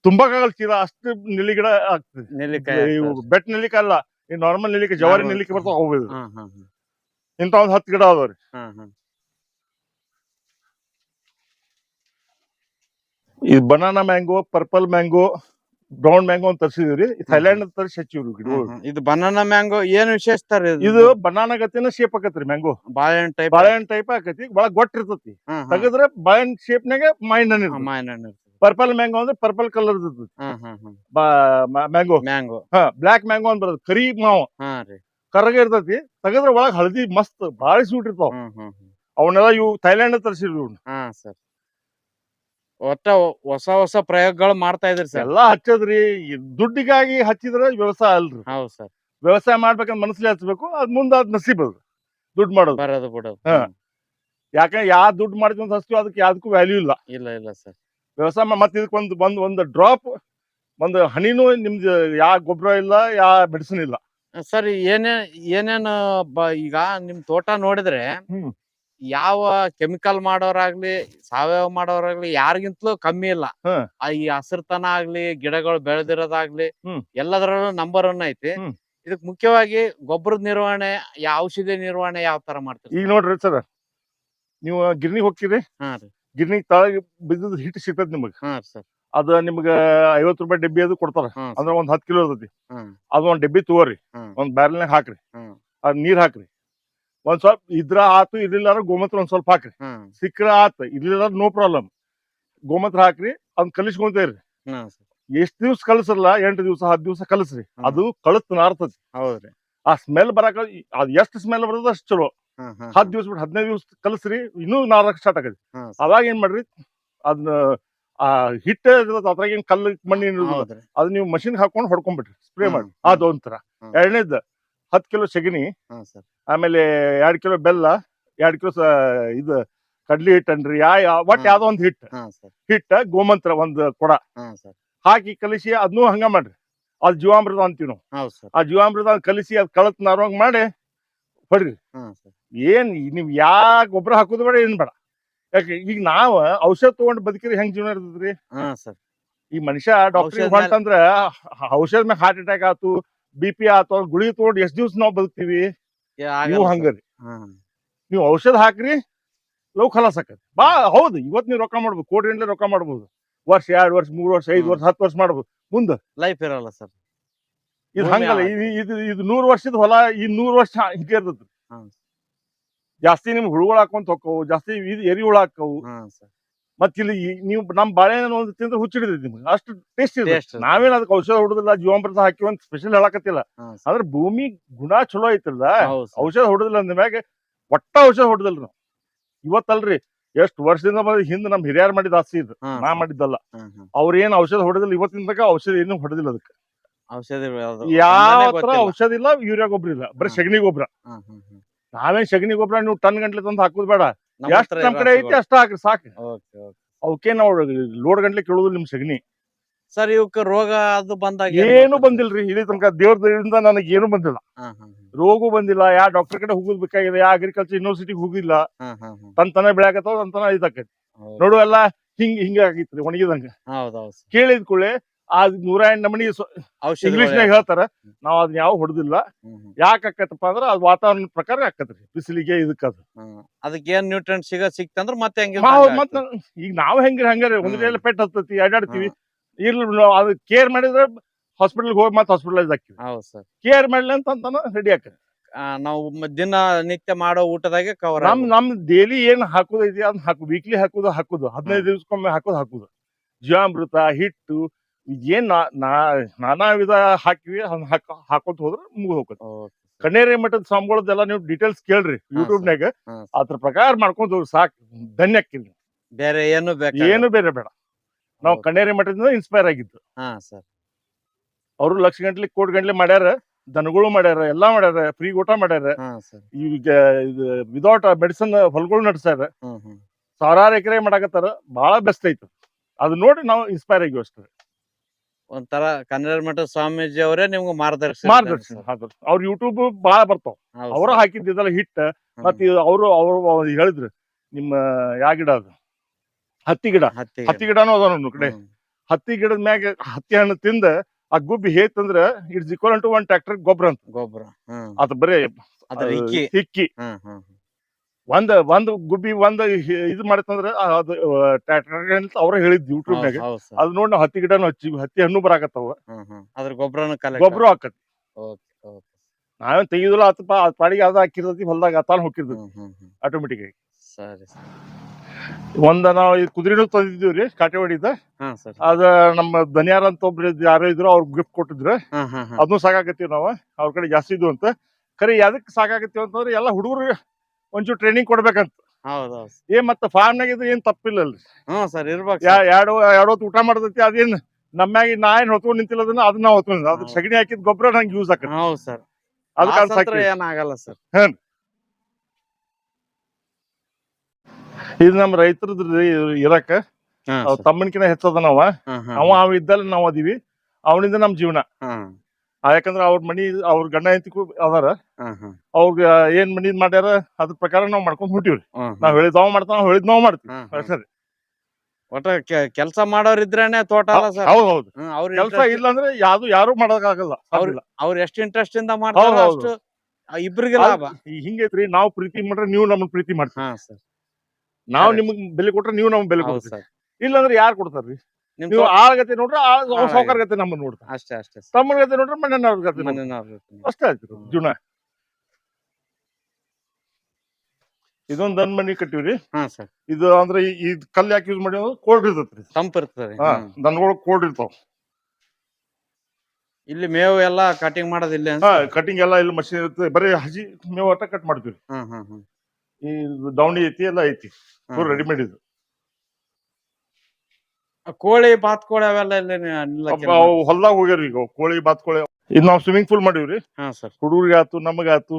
A: ತುಂಬಕ್ಕಾಗಲ್ಲ ಚೀಲ ಅಷ್ಟು ನೆಲ್ಲಿ ಗಿಡ ಆಗ್ತದೆ.
B: ನೆಲ್ಲಿಕಾಯಿ.
A: ಬೆಟ್ ನೆಲ್ಲಿಕಾಯಿ ಅಲ್ಲ ಈ ನಾರ್ಮಲ್ ನೆಲ್ಲಿಕಾಯಿ ಜವಾರಿ
B: ನೆಲ್ಲಿಕ
A: ನೆಲ್ಲಿಕಾಯಿ ಬರ್ತಾವ ಅವು ಇದು.
B: ಹಾ ಹಾ ಹಾ.
A: ಇಂತ ಒಂದ್ ಹತ್ತು ಗಿಡ ಅದಾವ್ರಿ. ಈ banana mango purple mango brown mango ಅಂತ ತರಿಸಿದೀವ್ರಿ. ಥೈಲ್ಯಾಂಡ್ ತರ್ಸಿ ಹಚ್ಚಿವ್ರಿ ಗಿಡಗಳು.
B: ಇದು ಬನಾನಾ ಮ್ಯಾಂಗೋ ಏನ್ ವಿಶೇಷ
A: ಇದು? ಬನಾನಾ ಗತಿನ ಶೇಪ್ ಆಕತ್ರಿ ಮ್ಯಾಂಗೋ
B: ಬಾಳೆಹಣ್ಣು ಟೈಪ್
A: ಬಾಳೆಹಣ್ಣು ಟೈಪ್ ಆಕತಿ ಬಹಳ ಗೊಟ್ಟ ಇರ್ತತಿ. ತಗದ್ರ ಬಾಳೆಹಣ್ಣು ಶೇಪ್ ನಾಗ ಹಣ್ಣು
B: ಮಾಯಿನ ಹಣ್ಣು
A: ಪರ್ಪಲ್ ಮ್ಯಾಂಗೋ ಅಂದ್ರೆ ಪರ್ಪಲ್ ಕಲರ್ ಮ್ಯಾಂಗೋ
B: ಮ್ಯಾಂಗೋ
A: ಹಾ ಬ್ಲಾಕ್ ಮ್ಯಾಂಗೋ ಅಂತ ಬರೋದು ಕರಿ ಮಾವು. ಕರಗ ಇರ್ತತಿ. ತೆಗದ್ರ ಒಳಗ್ ಹಳದಿ ಮಸ್ತ್ ಬಾಳ ಸ್ವೀಟ್ ಇರ್ತಾವ. ಅವನ್ನೆಲ್ಲ ಇವು ಥೈಲ್ಯಾಂಡ್ ತರ್ಸಿರ್ವಿ ಇವ್ನ.
B: ಸರ್. ಒಟ್ಟ ಹೊಸ ಹೊಸ ಪ್ರಯೋಗಗಳು ಮಾಡ್ತಾ ಇದ್ರಿ ಸರ್.
A: ಎಲ್ಲಾ ಹಚ್ಚದ್ರಿ. ಈ ದುಡ್ಡಿಗಾಗಿ ಹಚ್ಚಿದ್ರೆ ವ್ಯವಸಾಯ ಅಲ್ರಿ.
B: ಹೌದು ಸರ್.
A: ವ್ಯವಸಾಯ ಮಾಡ್ಬೇಕಂದ್ರೆ ಮನಸ್ಸಲ್ಲಿ ಹಚ್ಬೇಕು ಅದ್ ಮುಂದ ಅದ್ ನಸೀಬ್ ಅದು ದುಡ್ಡು ಮಾಡೋದು.
B: ಬರೋದು ಬಿಡೋದು
A: ಹಾ. ಯಾಕಂದ್ರೆ ಯಾವ ದುಡ್ಡು ಮಾಡ್ತೀವಿ ಅಂತ ಹಚ್ತೀವಿ ಅದಕ್ಕೆ ಯಾವ್ದಕ್ಕೂ ವ್ಯಾಲ್ಯೂ ಇಲ್ಲ.
B: ಇಲ್ಲ ಇಲ್ಲ ಸರ್.
A: ವ್ಯವಸಾಯ ಮಾ- ಮತ್ತೆ ಇದಕ್ಕೆ ಒಂದು ಬಂದು ಒಂದು ಡ್ರಾಪ್ ಒಂದು ಹನಿನೂ ನಿಮ್ದು ಯಾವ ಗೊಬ್ಬರ ಇಲ್ಲ ಯಾ ಮೆಡಿಸಿನ್ ಇಲ್ಲ.
B: ಸರ್ ಏನೇ ಏನೇನು ಬ- ಈಗ ನಿಮ್ ತೋಟ ನೋಡಿದ್ರೆ
A: ಹ್ಮ್.
B: ಯಾವ ಕೆಮಿಕಲ್ ಮಾಡೋರಾಗ್ಲಿ ಸಾವಯವ ಮಾಡೋರಾಗ್ಲಿ ಯಾರಿಗಿಂತಲೂ ಕಮ್ಮಿ ಇಲ್ಲ. ಆ ಈ ಹಸಿರ್ತನ ಆಗ್ಲಿ ಗಿಡಗಳು ಬೆಳೆದಿರೋದಾಗ್ಲಿ
A: ಹ್ಮ್.
B: ಎಲ್ಲದರಲ್ಲೂ ನಂಬರ್ ಒನ್ ಐತಿ.
A: ಹ್ಮ್.
B: ಇದಕ್ ಮುಖ್ಯವಾಗಿ ಗೊಬ್ಬರದ ನಿರ್ವಹಣೆ ಯಾ ಔಷಧಿ ನಿರ್ವಹಣೆ ಯಾವ ತರ ಮಾಡ್ತೀರಿ
A: ಈಗ? ನೋಡ್ರಿ ಸರ್ ನೀವು ಗಿರ್ನಿ ಹೋಗ್ತೀರಿ?
B: ಹಾ ರೀ.
A: ಗಿರ್ನಿ ತಳಗ ಬಿದ್ದದ ಹಿಟ್ಟು ಸಿಗ್ತದ ನಿಮಗೆ.
B: ಹಾ ಸರ್.
A: ಅದ ನಿಮ್ಗ ಐವತ್ ರೂಪಾಯಿ ಡಬ್ಬಿ ಅದು ಕೊಡ್ತಾರ.
B: ಹಾ
A: ಅಂದ್ರೆ ಒಂದ್ ಹತ್ತು ಕಿಲೋ ಇರ್ತೈತಿ.
B: ಹ್ಮ್
A: ಅದು ಒಂದ್ ಡಬ್ಬಿ ತಗೋರಿ.
B: ಹ್ಮ್.
A: ಒಂದ್ ಬ್ಯಾರಲ್ನಾಗ ಹಾಕ್ರಿ.
B: ಹ್ಮ್
A: ಅದ್ ನೀರ್ ಹಾಕ್ರಿ. ಒಂದ್ ಸ್ವಲ್ಪ ಇದ್ರ ಆತು ಇರ್ಲಿಲ್ಲಾರ ಗೋಮೂತ್ರ ಒಂದ್ ಸ್ವಲ್ಪ ಹಾಕ್ರಿ. ಸಿಕ್ಕ್ರ ಆತ ಇರ್ಲಿಲ್ಲ ನೋ ಪ್ರಾಬ್ಲಮ್ ಗೋಮೂತ್ರ ಹಾಕ್ರಿ ಅದ್ ಕಲಿಸ್ಕೊಂತೇರಿ ಎಷ್ಟ್ ದಿವ್ಸ ಕಲಸಲ್ಲ ಎಂಟು ದಿವ್ಸ ಹತ್ತು ದಿವ್ಸ ಕಲಸ್ರಿ. ಅದು ಕಳತ್ ನಾರ್ತತಿ.
B: ಹೌದ್ರಿ.
A: ಆ ಸ್ಮೆಲ್ ಬರಾಕ ಅದ್ ಎಷ್ಟ್ ಸ್ಮೆಲ್ ಬರ್ತದ ಅಷ್ಟ್ ಚಲೋ. ಹತ್ ದಿವ್ಸ ಬಿಟ್ಟು ಹದಿನೈದು ದಿವ್ಸ ಕಲಸ್ರಿ ಇನ್ನೂ ನಾರಕ್ ಸ್ಟಾರ್ಟ್
B: ಆಗದ್
A: ಅವಾಗ ಏನ್ ಮಾಡ್ರಿ ಅದನ್ನ ಆ ಹಿಟ್ಟ ಅದ್ರಾಗ ಏನ್ ಕಲ್ಲು
B: ಮಣ್ಣಿನ.
A: ಅದ್ ನೀವು ಮಷಿನ್ ಹಾಕೊಂಡು ಹೊಡ್ಕೊಂಡ್ಬಿಟ್ರಿ ಸ್ಪ್ರೇ ಮಾಡಿ. ಒಂಥರ ಎರಡನೇದ್ ಹತ್ತು ಕಿಲೋ ಸೆಗಣಿ
B: ಹಾ ಸರ್.
A: ಆಮೇಲೆ ಎರಡ್ ಕಿಲೋ ಬೆಲ್ಲ ಎರಡ್ ಕಿಲೋ ಇದು ಕಡ್ಲಿ ಹಿಟ್ಟನ್ರಿ ಯಾ ಯಾ- ಒಟ್
B: ಹಾ.
A: ಯಾವ್ದೋ ಒಂದ್ ಹಿಟ್ಟು
B: ಹಾ ಸರ್.
A: ಹಿಟ್ಟ ಗೋಮಂತ್ರ ಒಂದ್ ಕೊಡ.
B: ಹಾ ಸರ್.
A: ಹಾಕಿ ಕಲಿಸಿ ಅದನ್ನೂ ಹಂಗ ಮಾಡ್ರಿ. ಅದ್ ಜೀವಾಮೃತ ಅಂತೀವಿ ನಾವು.
B: ಹೌದು ಸರ್.
A: ಆ ಜೀವಾಮೃತ ಕಲಿಸಿ ಅದ್ ಕಳತ್ ನಾರೋಂಗ್ ಮಾಡಿ ಹೊಡ್ರಿ.
B: ಹಾ ಸರ್.
A: ಏನ್ ನೀವ್ ಯಾ ಗೊಬ್ಬರ ಹಾಕೋದು ಬೇಡ ಏನ್ ಬೇಡ. ಯಾಕೆ ಈಗ ನಾವ್ ಔಷಧ ತಗೊಂಡ್ ಬದುಕಿರಿ ಹೆಂಗ್ ಜೀವನ ಇರ್ತದ್ರಿ?
B: ಹಾ ಸರ್.
A: ಈ ಮನುಷ್ಯ ಡಾಕ್ಟರ್ ಹೊಂಟಂದ್ರ ಔಷಧ ಮ್ಯಾಗ ಹಾರ್ಟ್ ಅಟ್ಯಾಕ್ ಆತು ಬಿ ಪಿ ಗುಳಿ ಗುಳಿಗೆ ತಗೊಂಡ್ ಎಷ್ಟ್ ದಿವ್ಸ ನಾವ್ ಬದುಕ್ತಿವಿ? ನೀವು ಹಂಗರಿ. ನೀವು ಔಷಧ ಹಾಕ್ರಿ ಲವ್ ಖಲಾಸ್ ಆಕತಿ. ಬಾ ಹೌದು ಇವತ್ ನೀವು ರೊಕ್ಕ ಮಾಡ್ಬೋದು ಕೋಟಿ ಗಂಟ್ಲೆ ರೊಕ್ಕ ಮಾಡ್ಬೋದು. ವರ್ಷ ಎರಡ್ ವರ್ಷ ಮೂರ್ ವರ್ಷ ಐದ್ ವರ್ಷ ಹತ್ತು ವರ್ಷ ಮಾಡ್ಬೋದು. ಮುಂದ.
B: ಲೈಫ್ ಇರಲ್ಲ ಸರ್.
A: ಇದು ಹಂಗಲ್ಲ ಇದು ಇದು ಇದು ನೂರ್ ವರ್ಷದ ಹೊಲ ಈ ನೂರ್ ವರ್ಷ ಹಿಂಗೆ
B: ಇರ್ತದ್ರಿ
A: ಜಾಸ್ತಿ ನಿಮ್ ಹುಳುಗಳು ಹಾಕೊಂತ ಹೋಕ್ಕವು ಜಾಸ್ತಿ ಇದು ಎರಿ ಹುಳ ಹಾಕವು
B: ಹಾ ಸರ್
A: ಮತ್ ಇಲ್ಲಿ ಈ- ನೀವು ನಮ್ ಬಾಳೆಹಣ್ಣು ಒಂದು ತಿಂದ್ರೆ ಹುಚ್ಚಿಡಿದೈತಿ ನಿಮ್ಗೆ. ಅಷ್ಟು ಟೇಸ್ಟ್ ಇದೆ
B: Taste.
A: ನಾವೇನ್ ಅದಕ್ಕೆ ಔಷಧ ಹೊಡುದಿಲ್ಲ ಜೀವಾಮೃತ ಹಾಕಿವಿ ಅಂತ ಸ್ಪೆಷಲ್ ಹೇಳಕತ್ತಿಲ್ಲ.
B: ಹಾ ಸರ್.
A: ಆದ್ರೆ ಭೂಮಿ ಗುಣ ಚಲೋ ಐತಲ್ಲ
B: ಹೌದು ಸರ್.
A: ಔಷಧ ಹೊಡುದಿಲ್ಲ ಅಂದ ಮ್ಯಾಗ ಒಟ್ಟ ಔಷಧ ಹೊಡೆದಿಲ್ಲ ನಾವು. ಇವತ್ತಲ್ರಿ ಎಷ್ಟು ವರ್ಷದಿಂದ ಬಂದ ಹಿಂದ್ ನಮ್ ಹಿರಿಯರ್ ಮಾಡಿದ ಆಸ್ತಿ ಇದು.
B: ಹಾ
A: ನಾ. ಮಾಡಿದ್ದಲ್ಲ.
B: ಹಾ
A: ಔಷಧ ಹೊಡೆದಿಲ್ಲ ಇವತ್ತಿನ ತನಕ ಔಷಧ ಏನು ಹೊಡೆದಿಲ್ಲ ಅದಕ್ಕೆ.
B: ಔಷಧಿ ಯಾವ್ದು
A: ಯಾವ ತರ
B: ಗೊತ್ತಿಲ್ಲ.
A: ಔಷಧ ಇಲ್ಲ ಯೂರಿಯಾ ಗೊಬ್ಬರ ಇಲ್ಲ ಬರೀ
B: ಹಾ.
A: ಸಗಣಿ ಗೊಬ್ಬರ
B: ಹಾ ಹಾ ಹಾ.
A: ನಾವೇನ್ ಸಗಣಿ ಗೊಬ್ಬರ ನೀವು ಟನ್ ಗಂಟ್ಲೆ ತಂದು ಹಾಕೋದ್ ಬೇಡ. ಎಷ್ಟ್ ನಮ್ ಕಡೆ ಐತಿ ಅಷ್ಟ ಹಾಕ್ರಿ ಸಾಕು
B: ಓಕೆ ಓಕೆ.
A: ಅವಕ್ಕೆ ನಾವು ಲೋಡ್ ಗಂಟ್ಲೆ ಕೇಳುದು ನಿಮ್ ಸಗಣಿ.
B: ಸರ್ ಇವಕ್ಕೆ ರೋಗ ಅದು ಬಂದಾಗ ಏನು?
A: ಬಂದಿಲ್ರಿ ಇಲ್ಲಿ ತನಕ ದೇವ್ರ ದಯದಿಂದ ನನಗೆ ಏನು ಬಂದಿಲ್ಲ. ರೋಗು ಬಂದಿಲ್ಲ ಯಾ ಡಾಕ್ಟರ್ ಕಡೆ ಹೋಗುದ್ ಬೇಕಾಗಿದೆ ಯಾ ಅಗ್ರಿಕಲ್ಚರ್ ಯೂನಿವರ್ಸಿಟಿ ಹೋಗಿಲ್ಲ
B: ತಂತನ
A: ತನ್ ತನ ಬೆಳ್ಯಾಕತ್ತಾವ ತನ್ ತನ ಇದಾಕೈತಿ. ನೋಡು ಎಲ್ಲ ಹಿಂಗ್ ಹಿಂಗ ಆಗಿತ್ರಿ ಒಣಗಿದಂಗ. ಕೇಳಿದ ಕೂಡಲೇ ಆ ನೂರ ಎಂಟು ನಮನಿ
B: ಇಂಗ್ಲಿಷ್
A: ಇಂಗ್ಲಿಷ್ನಾಗ ಹೇಳ್ತಾರ ನಾವ್ ಅದನ್ನ ಯಾವ ಹೊಡೆದಿಲ್ಲ. ಯಾಕೆ ಆಕತ್ತಪ್ಪ ಅಂದ್ರ ಅದು ವಾತಾವರಣ ಪ್ರಕಾರ ಆಕತ್ರಿ ಬಿಸಿಲಿಗೆ ಇದಕ್ಕ ಅದು.
B: ಅದಕ್ಕೆ ಏನ್ ನ್ಯೂಟ್ರೆಂಟ್ ಸಿಗ ಸಿಕ್ತಂದ್ರ ಮತ್ತೆ ಹೆಂಗೆ
A: ಮತ್ತ ಈಗ ನಾವ್ ಹೆಂಗ್ರಿ ಹಂಗಾರೆ ಒಂದ್ರೆಲ್ಲ ಪೆಟ್ ಹತ್ತತಿ ಅಡ್ಡಾಡ್ತೀವಿ ಇರ್ಲಿ ಅದ್ ಕೇರ್ ಮಾಡಿದ್ರೆ ಹಾಸ್ಪಿಟಲ್ ಹೋಗಿ ಮತ್ತೆ ಹಾಸ್ಪಿಟಲೈಸ್ ಆಗ್ತಿವಿ.
B: ಹೌದು ಸರ್.
A: ಕೇರ್ ಮಾಡ್ಲಿ ಅಂತ ರೆಡಿ ಆಕ
B: ನಾವು ದಿನ ನಿತ್ಯ ಮಾಡೋ ಊಟದಾಗೆ ಕವರ್
A: ನಮ್ ನಮ್ ಡೈಲಿ ಏನ್ ಹಾಕುದೈತಿ ಅದನ್ನ ಹಾಕು ವೀಕ್ಲಿ ಹಾಕುದು ಹಾಕುದು. ಹದಿನೈದು ದಿವಸಕ್ಕೊಮ್ಮೆ ಹಾಕುದು ಹಾಕುದು. ಜೀವಾಮೃತ ಹಿಟ್ಟು ಏನ್ ನಾ- ನಾ- ನಾನಾ ವಿಧ ಹಾಕಿವಿ ಅದನ್ನ ಹಾಕ ಹಾಕೋತ ಹೋದ್ರ ಮುಗಿದ್ ಹೋಗುತ್ತೆ. ಕಣ್ಣೇರಿ ಮಠದ ಸ್ವಾಮಿಗಳದ್ದೆಲ್ಲ ನೀವು ಡೀಟೇಲ್ಸ್ ಕೇಳ್ರಿ ಯೂಟ್ಯೂಬ್
B: ಹಾ.
A: ಅದ್ರ ಪ್ರಕಾರ ಮಾಡ್ಕೊಂಡ್ ಹೋಗಿ ಸಾಕು. ಧನ್ಯ ಆಕ್ಕಿರಿ ನೀವು.
B: ಬೇರೆ ಏನು ಬೇಕು?
A: ಏನು ಬೇರೆ ಬೇಡ. ನಾವು
B: ಹೌದು.
A: ಕಣ್ಣೇರಿ ಮಠದಿಂದ ಇನ್ಸ್ಪೈರ್ ಆಗಿದ್ದು.
B: ಹಾ ಸರ್.
A: ಅವರು ಲಕ್ಷ ಗಂಟ್ಲೆ ಕೋಟಿ ಗಂಟ್ಲೆ ಮಾಡ್ಯಾರ ದನಗಳು ಮಾಡ್ಯಾರ ಎಲ್ಲಾ ಮಾಡ್ಯಾರ ಫ್ರೀ ಊಟ ಮಾಡ್ಯಾರ.
B: ಹಾ ಸರ್.
A: ಈಗ ವಿದೌಟ್ ಮೆಡಿಸಿನ್ ಹೊಲಗಳು ನಡೆಸ್ಯಾರ.
B: ಹ್ಮ್ ಹ್ಮ್.
A: ಸಾವಿರಾರು ಎಕರೆ ಮಾಡಾಕತ್ತಾರ ಬಹಳ ಬೆಸ್ಟ್ ಐತು. ಅದು ನೋಡಿ ನಾವು ಇನ್ಸ್ಪೈರ್ ಆಗಿವಿ ಅಷ್ಟೇ.
B: ಒಂಥರ ಕನ್ನಡ ಮಠ ಸ್ವಾಮೀಜಿ ಅವರೇ ನಿಮ್ಗೆ ಮಾರ್ಗದರ್ಶನ
A: ಮಾರ್ಗದರ್ಶನ ಅವ್ರ ಯೂಟ್ಯೂಬ್ ಬಹಳ ಬರ್ತಾವ. ಅವರ ಹಾಕಿದ್ದಿದ್ದಲ್ಲ ಹಿಟ್ಟ ಮತ್ತ ಅವರು ಅವರು ಹೇಳಿದ್ರು ನಿಮ್ಮ ಯಾವ ಗಿಡ ಅದು? ಹತ್ತಿ ಗಿಡ.
B: ಹತ್ತಿ
A: ಗಿಡನೂ ನಮ್ಮ ಕಡೆ. ಹತ್ತಿ ಗಿಡದ ಮ್ಯಾಗ ಹತ್ತಿ ಹಣ್ಣು ತಿಂದ ಆ ಗುಬ್ಬಿ ಹೇತಂದ್ರ it's equal to one tractor ಗೊಬ್ಬರ ಅಂತ.
B: ಗೊಬ್ಬರ ಅದ್
A: ಅದು ಬರೇ ಅದು ಹಿಕ್ಕಿ. ಒಂದ್ ಒಂದ್ ಗುಬ್ಬಿ ಒಂದ್ ಇದ್ ಇದು ಮಾಡಿತಂದ್ರ ಅದು ಟ್ರ್ಯಾಕ್ಟರ್ ಅಂತ ಅವ್ರ ಹೇಳಿದ್ ಯೂಟ್ಯೂಬ್ನಾಗ
B: ನಾಗ
A: ಅದ್ ನೋಡಿ ನಾವ್ ಹತ್ತಿ ಗಿಡನು ಹಚ್ಚಿ ಹತ್ತಿ ಹಣ್ಣು ಬರಾಕತ್ತವ.
B: ಅದ್ರ ಗೊಬ್ಬರನ
A: ಗೊಬ್ಬರ ಹಾಕತ್ ನಾವೇನ್ ತೆಗಿಯೋದಿಲ್ಲ ಆತಪ್ಪ ಅದ್ ಪಾಡಿಗೆ ಅದ ಹಾಕಿರ್ತೈತಿ ಹೊಲ್ದಾಗ ಅತಾನ ಹೋಗಿರ್ತೈತಿ ಆಟೋಮೆಟಿಕ್ ಆಗಿ.
B: ಸರಿ
A: ಒಂದ ನಾವು ಈ ಕುದುರೆನೂ ತಂದಿದ್ದೀವ್ರಿ ಕಾಟೆವಾಡಿದ.
B: ಹಾ ಸರ್.
A: ಅದ ನಮ್ಮ ಧನಿಯಾರ ಅಂತ ಒಬ್ರು ಇದ್ ಯಾರೋ ಇದ್ರು ಅವ್ರ ಗಿಫ್ಟ್ ಕೊಟ್ಟಿದ್ರು. ಅದನ್ನು ಸಾಕಾಕತ್ತೀವಿ ನಾವು ಅವ್ರ ಕಡೆ ಜಾಸ್ತಿ ಇದ್ವು ಅಂತ. ಕರೆ ಯಾವ್ದಕ್ ಸಾಕಾಗತ್ತೀವಿ ಅಂತಂದ್ರೆ ಎಲ್ಲ ಹುಡುಗರು ಒಂಚೂರು ಟ್ರೈನಿಂಗ್ ಕೊಡ್ಬೇಕಂತ. ಏನ್ ಮತ್ತೆ ಫಾರ್ಮ್ನಾಗ ಇದ್ರೆ ಏನ್ ತಪ್ಪಿಲ್ಲಲ್ರಿ
B: ಹ್ಮ್ ಸರ್ ಇರ್ಬೇಕು
A: ಯಾ ಎರಡು ಎರಡು ಊಟ ಮಾಡ್ತೈತಿ ಅದೇನ್ ನಮ್ಮ್ಯಾಗ ನಾ ಏನ್ ಹೊತ್ಕೊಂಡ್ ನಿಂತಿಲ್ಲ ಅದನ್ನ ಅದನ್ನ ಹೊತ್ಕೊಂಡ್ ಅದ್ರ
B: ಹೌದು.
A: ಸಗಣಿ ಹಾಕಿದ ಗೊಬ್ಬರ ನಂಗೆ ಯೂಸ್ ಆಕತಿ
B: ಹೌದು ಸರ್.
A: ಅದಕ್ಕೆ ಅದ್
B: ಏನಾಗಲ್ಲ ಸರ್.
A: ಇದು ನಮ್ಮ ರೈತರದ್ರಿ ಇರಕ ತಮ್ಮನ್ಕಿನ ಹೆಚ್ಚದ ನಾವ ಅವ ಅವ ಇದ್ದಲ್ಲ ನಾವ್ ಅದೀವಿ. ಅವನಿಂದ ನಮ್ ಜೀವನ. ಯಾಕಂದ್ರ ಅವ್ರ ಮನಿ ಅವ್ರ ಗಂಡ ಹೆಂಡತಿ ಅದಾರ. ಅವ್ರ ಏನ್ ಮನಿ ಮಾಡ್ಯಾರ ಅದ್ರ ಪ್ರಕಾರ ನಾವ್ ಮಾಡ್ಕೊಂಡ್
B: ಹುಟ್ಟಿವ್ರಿ.
A: ನಾವ್ ಹೇಳಿದ್ ನಾವ್ ಮಾಡ್ತಾವ ನಾವ್ ಹೇಳಿದ್ ನಾವ್ ಮಾಡ್ತೀವಿ.
B: ಹ್ಮ್. ಒಟ್ಟ ಕೆಲಸ ಮಾಡೋರ್ ಇದ್ರೇನೆ ತೋಟ ಅಲ್ಲ ಸರ್?
A: ಹೌದ್ ಹೌದು.
B: ಅವ್ರ
A: ಕೆಲಸ ಇಲ್ಲ ಅಂದ್ರೆ ಯಾವ್ದು ಯಾರು ಮಾಡೋಕ್ಕಾಗಲ್ಲ.
B: ಆಗಲ್ಲ
A: ಸಾಧ್ಯ ಇಲ್ಲ.
B: ಅವ್ರ ಎಷ್ಟು ಇಂಟ್ರೆಸ್ಟ್ ಇಂದ ಮಾಡ್ತಾರ
A: ಹೌದ್. ಹೌದು.
B: ಅಷ್ಟು ಆ ಇಬ್ರಿಗೆ ಲಾಭ.
A: ಈ ಹಿಂಗೈತ್ರಿ ನಾವ್ ಪ್ರೀತಿ ಮಾಡ್ರೆ ನೀವು ನಮ್ಮನ್ನ ಪ್ರೀತಿ ಮಾಡ್ತೀವಿ
B: ಹಾ ಸರ್.
A: ನಾವ್
B: Correct.
A: ನಿಮ್ಗ್ ಬೆಲೆ ಕೊಟ್ರೆ ನೀವು ನಮ್ಗ್ ಬೆಲೆ
B: ಹೌದು
A: ಕೊಡ್ತೀರಿ.
B: ಸರ್.
A: ಇಲ್ಲಾಂದ್ರೆ ಯಾರು ಕೊಡ್ತಾರ್ರಿ? ನೀವು
B: ತೋ-
A: ನೋಡ್ರ ಸೌಕರ್ ಗತೆ ನಮ್ಮನ್ನ ನೋಡ್ತಾರ
B: ಅಷ್ಟೇ ಅಷ್ಟೇ
A: ತಮ್ಮನ ಗತೆ ನೋಡ್ರೆ ಮಣ್ಣನ್ನ ಗತೆ ಅಷ್ಟೇ ಆಯ್ತು ಜುಣ ಇದೊಂದ್ ದನ್ ಮನಿ ಕಟ್ಟಿವ್ರಿ.
B: ಹಾ ಸರ್.
A: ಇದು ಅಂದ್ರೆ ಈ- ಕಲ್ ಕಲ್ಲು ಯಾಕೆ ಯೂಸ್ ಮಾಡಿ ಕೋಲ್ಡ್ ಇರ್ತೈತ್ರಿ
B: ತಂಪ ಇರ್ತದೆ.
A: ದನಗಳು ಕೋಲ್ಡ್ ಇರ್ತಾವ.
B: ಇಲ್ಲಿ ಮೇವು ಎಲ್ಲಾ ಕಟಿಂಗ್
A: ಮಾಡೋದಿಲ್ಲ ಕಟಿಂಗ್ ಎಲ್ಲ ಇಲ್ಲಿ ಮಷಿನ್ ಇರುತ್ತೆ. ಬರೀ ಹಸಿ ಮೇವು ಅಟ್ಟ ಕಟ್ ಮಾಡ್ತೀವಿ ಈ ದವಣಿ ಐತಿ ಎಲ್ಲ ಐತಿ. ರೆಡಿಮೇಡ್ ಇದು
B: ಕೋಳಿ ಬಾತ್ಕೋಳಿ ಅವೆಲ್ಲ ಇಲ್ಲಿ
A: ಹೊಲ್ದಾಗ ಹೋಗ್ಯಾರ ಈಗ ಕೋಳಿ ಬಾತ್ಕೋಳಿ. ಇದು ನಾವು ಸ್ವಿಮ್ಮಿಂಗ್ ಪೂಲ್ ಮಾಡೀವ್ರಿ.
B: ಹಾ ಸರ್.
A: ಹುಡುಗರಿಗೆ ಆತು ನಮಗ
B: ಆತು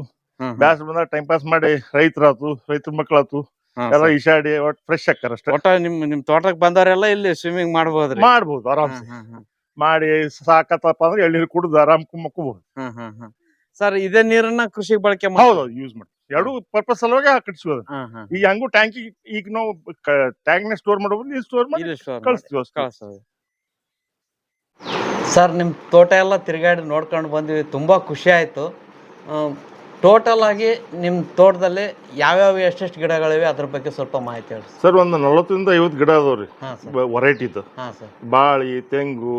A: ಬ್ಯಾಸ್ ಬಂದಾಗ ಟೈಮ್ ಪಾಸ್ ಮಾಡಿ ರೈತರಾತು ರೈತರ ಮಕ್ಕಳಾತು ಎಲ್ಲ
B: ಇಶಾಡಿ
A: ಈಶಾಡಿ ಒಟ್ ಫ್ರೆಶ್ ಅಷ್ಟೇ.
B: ಒಟ್ಟ ನಿಮ್ ನಿಮ್ ತೋಟಕ್ ಬಂದವರೆಲ್ಲ ಇಲ್ಲಿ ಸ್ವಿಮ್ಮಿಂಗ್ ಮಾಡ್ಬೋದ್ರಿ.
A: ಮಾಡಬಹುದು ಆರಾಮ್. ಮಾಡಿ ಸಾಕತ್ತಪ್ಪ ಅಂದ್ರೆ ಎಳ್ನೀರು ಕುಡಿದು ಆರಾಮ್ ಮಕ್ಕೋಬಹುದು
B: ಹಾ, ಹಾ, ಹಾ. ಸರ್ ಇದೇ ನೀರನ್ನ ಕೃಷಿ ಬಳಕೆ
A: ಹೌದು ಯೂಸ್ ಮಾಡಿ ಎರಡು ಪರ್ಪಸ್ ಸಲುವಾಗಿ ಹಾಕಿಡ್ಸೋದು ಈಗ ಹಂಗೂ ಟ್ಯಾಂಕಿ ಈಗ ನಾವು ಟ್ಯಾಂಕ್ನ ಸ್ಟೋರ್ ಮಾಡಬಹುದು ನೀವು ಸ್ಟೋರ್ ಮಾಡಿ ಕಳಿಸ್ತೀವಿ
B: ಸರ್ ನಿಮ್ಮ ತೋಟ ಎಲ್ಲ ತಿರುಗಾಡಿ ನೋಡ್ಕೊಂಡು ಬಂದ್ವಿ ತುಂಬ ಖುಷಿ ಆಯಿತು. ಟೋಟಲ್ ಆಗಿ ನಿಮ್ಮ ತೋಟದಲ್ಲಿ ಯಾವ್ಯಾವ ಎಷ್ಟೆಷ್ಟು ಗಿಡಗಳಿವೆ ಅದ್ರ ಬಗ್ಗೆ ಸ್ವಲ್ಪ ಮಾಹಿತಿ ಹೇಳಿ.
A: ಸರ್ ಒಂದು ನಲವತ್ತರಿಂದ ಐವತ್ತು ಗಿಡ ಅದಾವ್ರಿ
B: ವೆರೈಟಿ ಇತ್ತು
A: ಬಾಳಿ ತೆಂಗು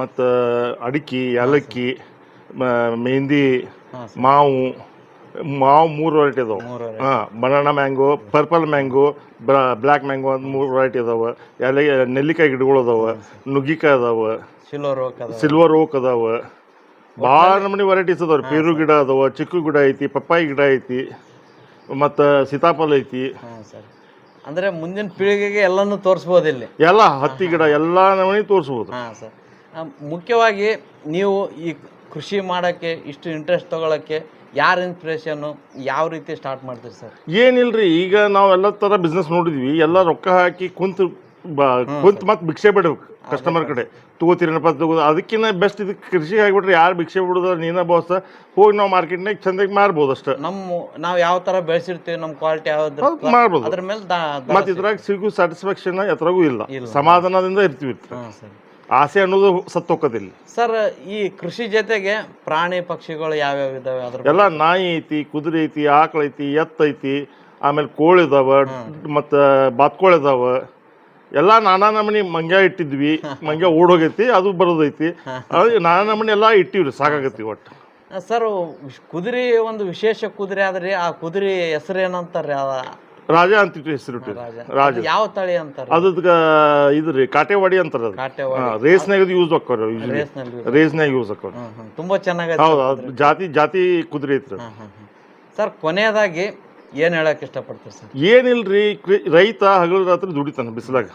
A: ಮತ್ತು ಅಡಿಕೆ ಏಲಕ್ಕಿ ಮೆಹಂದಿ ಮಾವು ಮಾವು ಮೂರು ವೆರೈಟಿ
B: ಇದಾವೆ.
A: ಹಾಂ banana mango purple mango black mango ಅಂತ ಮೂರು ವೆರೈಟಿ ಇದಾವೆ. ಎಲ್ಲ ನೆಲ್ಲಿಕಾಯಿ ಗಿಡಗಳು ಅದಾವ ನುಗ್ಗಿಕಾಯಿ ಅದಾವೆ
B: ಸಿಲ್ವರ್ ಓಕ್
A: ಸಿಲ್ವರ್ ಓಕ್ ಅದಾವ ಭಾಳ ನಮೂನಿ ವೆರೈಟೀಸ್ ಅದಾವ್ರಿ ಪೇರು ಗಿಡ ಅದಾವೆ ಚಿಕ್ಕು ಗಿಡ ಐತಿ ಪಪ್ಪಾಯಿ ಗಿಡ ಐತಿ ಮತ್ತು ಸೀತಾಫಲ ಐತಿ.
B: ಅಂದ್ರೆ ಮುಂದಿನ ಪೀಳಿಗೆಗೆ ಎಲ್ಲನೂ ತೋರಿಸ್ಬೋದು ಇಲ್ಲಿ?
A: ಎಲ್ಲ ಹತ್ತಿ ಗಿಡ ಎಲ್ಲ ನಮೂನಿ ತೋರಿಸ್ಬೋದು.
B: ಹಾಂ ಸರ್. ಮುಖ್ಯವಾಗಿ ನೀವು ಈ ಕೃಷಿ ಮಾಡೋಕ್ಕೆ ಇಷ್ಟು ಇಂಟ್ರೆಸ್ಟ್ ತಗೊಳಕ್ಕೆ ಯಾರ ಇನ್ಸ್ಪಿರೇಷನ್ನು ಯಾವ ರೀತಿ ಸ್ಟಾರ್ಟ್ ಮಾಡ್ತೀರಿ ಸರ್
A: ಏನಿಲ್ರಿ ಈಗ ನಾವು ಎಲ್ಲ ತರ ಬಿಸ್ನೆಸ್ ನೋಡಿದ್ವಿ ಎಲ್ಲ ರೊಕ್ಕ ಹಾಕಿ ಕುಂತು ಬ- ಕುಂತ್ ಮತ್ತೆ ಭಿಕ್ಷೆ ಬಿಡ್ಬೇಕು ಕಸ್ಟಮರ್ ಕಡೆ. ತಗೋತೀರೇನಪ್ಪ ತಗೋದು ಅದಕ್ಕಿಂತ ಬೆಸ್ಟ್ ಇದಕ್ಕೆ ಕೃಷಿ ಆಗಿಬಿಟ್ರೆ ಯಾರು ಭಿಕ್ಷೆ ಬಿಡೋದ ನೀನ ಬಾಸ್ ಹೋಗಿ ನಾವು ಮಾರ್ಕೆಟ್ನಾಗ ಚಂದಾಗಿ ಮಾರ್ಬೋದು ಅಷ್ಟೇ.
B: ನಮ್ಮ ನಾವು ಯಾವ ಥರ ಬೆಳೆಸಿರ್ತೀವಿ ನಮ್ಮ ಕ್ವಾಲಿಟಿ ಯಾವ್ದು
A: ಮಾಡ್ಬೋದು
B: ಅದ್ರ ಮೇಲೆ
A: ಮತ್ತೆ ಇದ್ರಾಗ ಸಿಗು ಸ್ಯಾಟಿಸ್ಫ್ಯಾಕ್ಷನ್ ಎತ್ತರಾಗೂ ಇಲ್ಲ.
B: ಇಲ್ಲ.
A: ಸಮಾಧಾನದಿಂದ ಇರ್ತೀವಿ
B: ಹಾಂ ಸರ್
A: ಆಸೆ ಅನ್ನೋದು ಸತ್ತೋಕದಿಲ್ಲ
B: ಸರ್ ಈ ಕೃಷಿ ಜೊತೆಗೆ ಪ್ರಾಣಿ ಪಕ್ಷಿಗಳು ಯಾವ್ಯಾವ ಇದಾವೆ ಅದ್ರ
A: ಎಲ್ಲ ನಾಯಿ ಐತಿ ಕುದುರೆ ಐತಿ ಆಕಳ ಐತಿ ಎತ್ತ ಐತಿ ಆಮೇಲೆ ಕೋಳಿ ಇದಾವ ಮತ್ತು ಬಾತ್ಕೋಳಿ ಇದಾವ. ಎಲ್ಲ ನಾನಾ ನಮನಿ ಮಂಗ್ಯ ಇಟ್ಟಿದ್ವಿ *laughs* ಮಂಗ್ಯ ಓಡೋಗೈತಿ ಅದು ಬರೋದೈತಿ. ಅದು ನಾನಾ ನಮನಿ ಎಲ್ಲ ಇಟ್ಟಿವ್ರಿ ಸಾಕಾಗತ್ತಿ ಒಟ್ಟು.
B: ಸರ್ ಕುದುರೆ ಒಂದು ವಿಶೇಷ ಕುದುರೆ ಆದ್ರಿ ಆ ಕುದುರೆ ಹೆಸರು ಏನಂತಾರ್ರಿ ಆ
A: ರಾಜ ಅಂತ ಹೆಸರು
B: ರಾಜ. ಅದು ಯಾವ ತಳಿ ಅಂತಾರೆ?
A: ಅದಕ್ಕೆ ಇದು ರೀ ಕಾಟೆವಾಡಿ ಅಂತಾರ ಅದು. ರೇಸ್ನಾಗ ಯೂಸ್ ಆಕ್ಕವ್ರಿ
B: ರೇಸ್
A: ರೇಸ್ನಾಗ ಯೂಸ್
B: ಹ್ಮ್ ತುಂಬಾ ಚೆನ್ನಾಗಿ
A: ಹೌದು ಅದು ಜಾತಿ ಜಾತಿ ಕುದುರೆ ಐತ್ರಿ ಅದು.
B: ಸರ್ ಕೊನೆಯದಾಗಿ ಏನ್ ಹೇಳಕ್ ಇಷ್ಟಪಡ್ತೀರಿ ಸರ್?
A: ಏನಿಲ್ರಿ ರೈತ ಹಗಲು ರಾತ್ರಿ ದುಡಿತಾನೆ ಬಿಸಿಲಾಗ.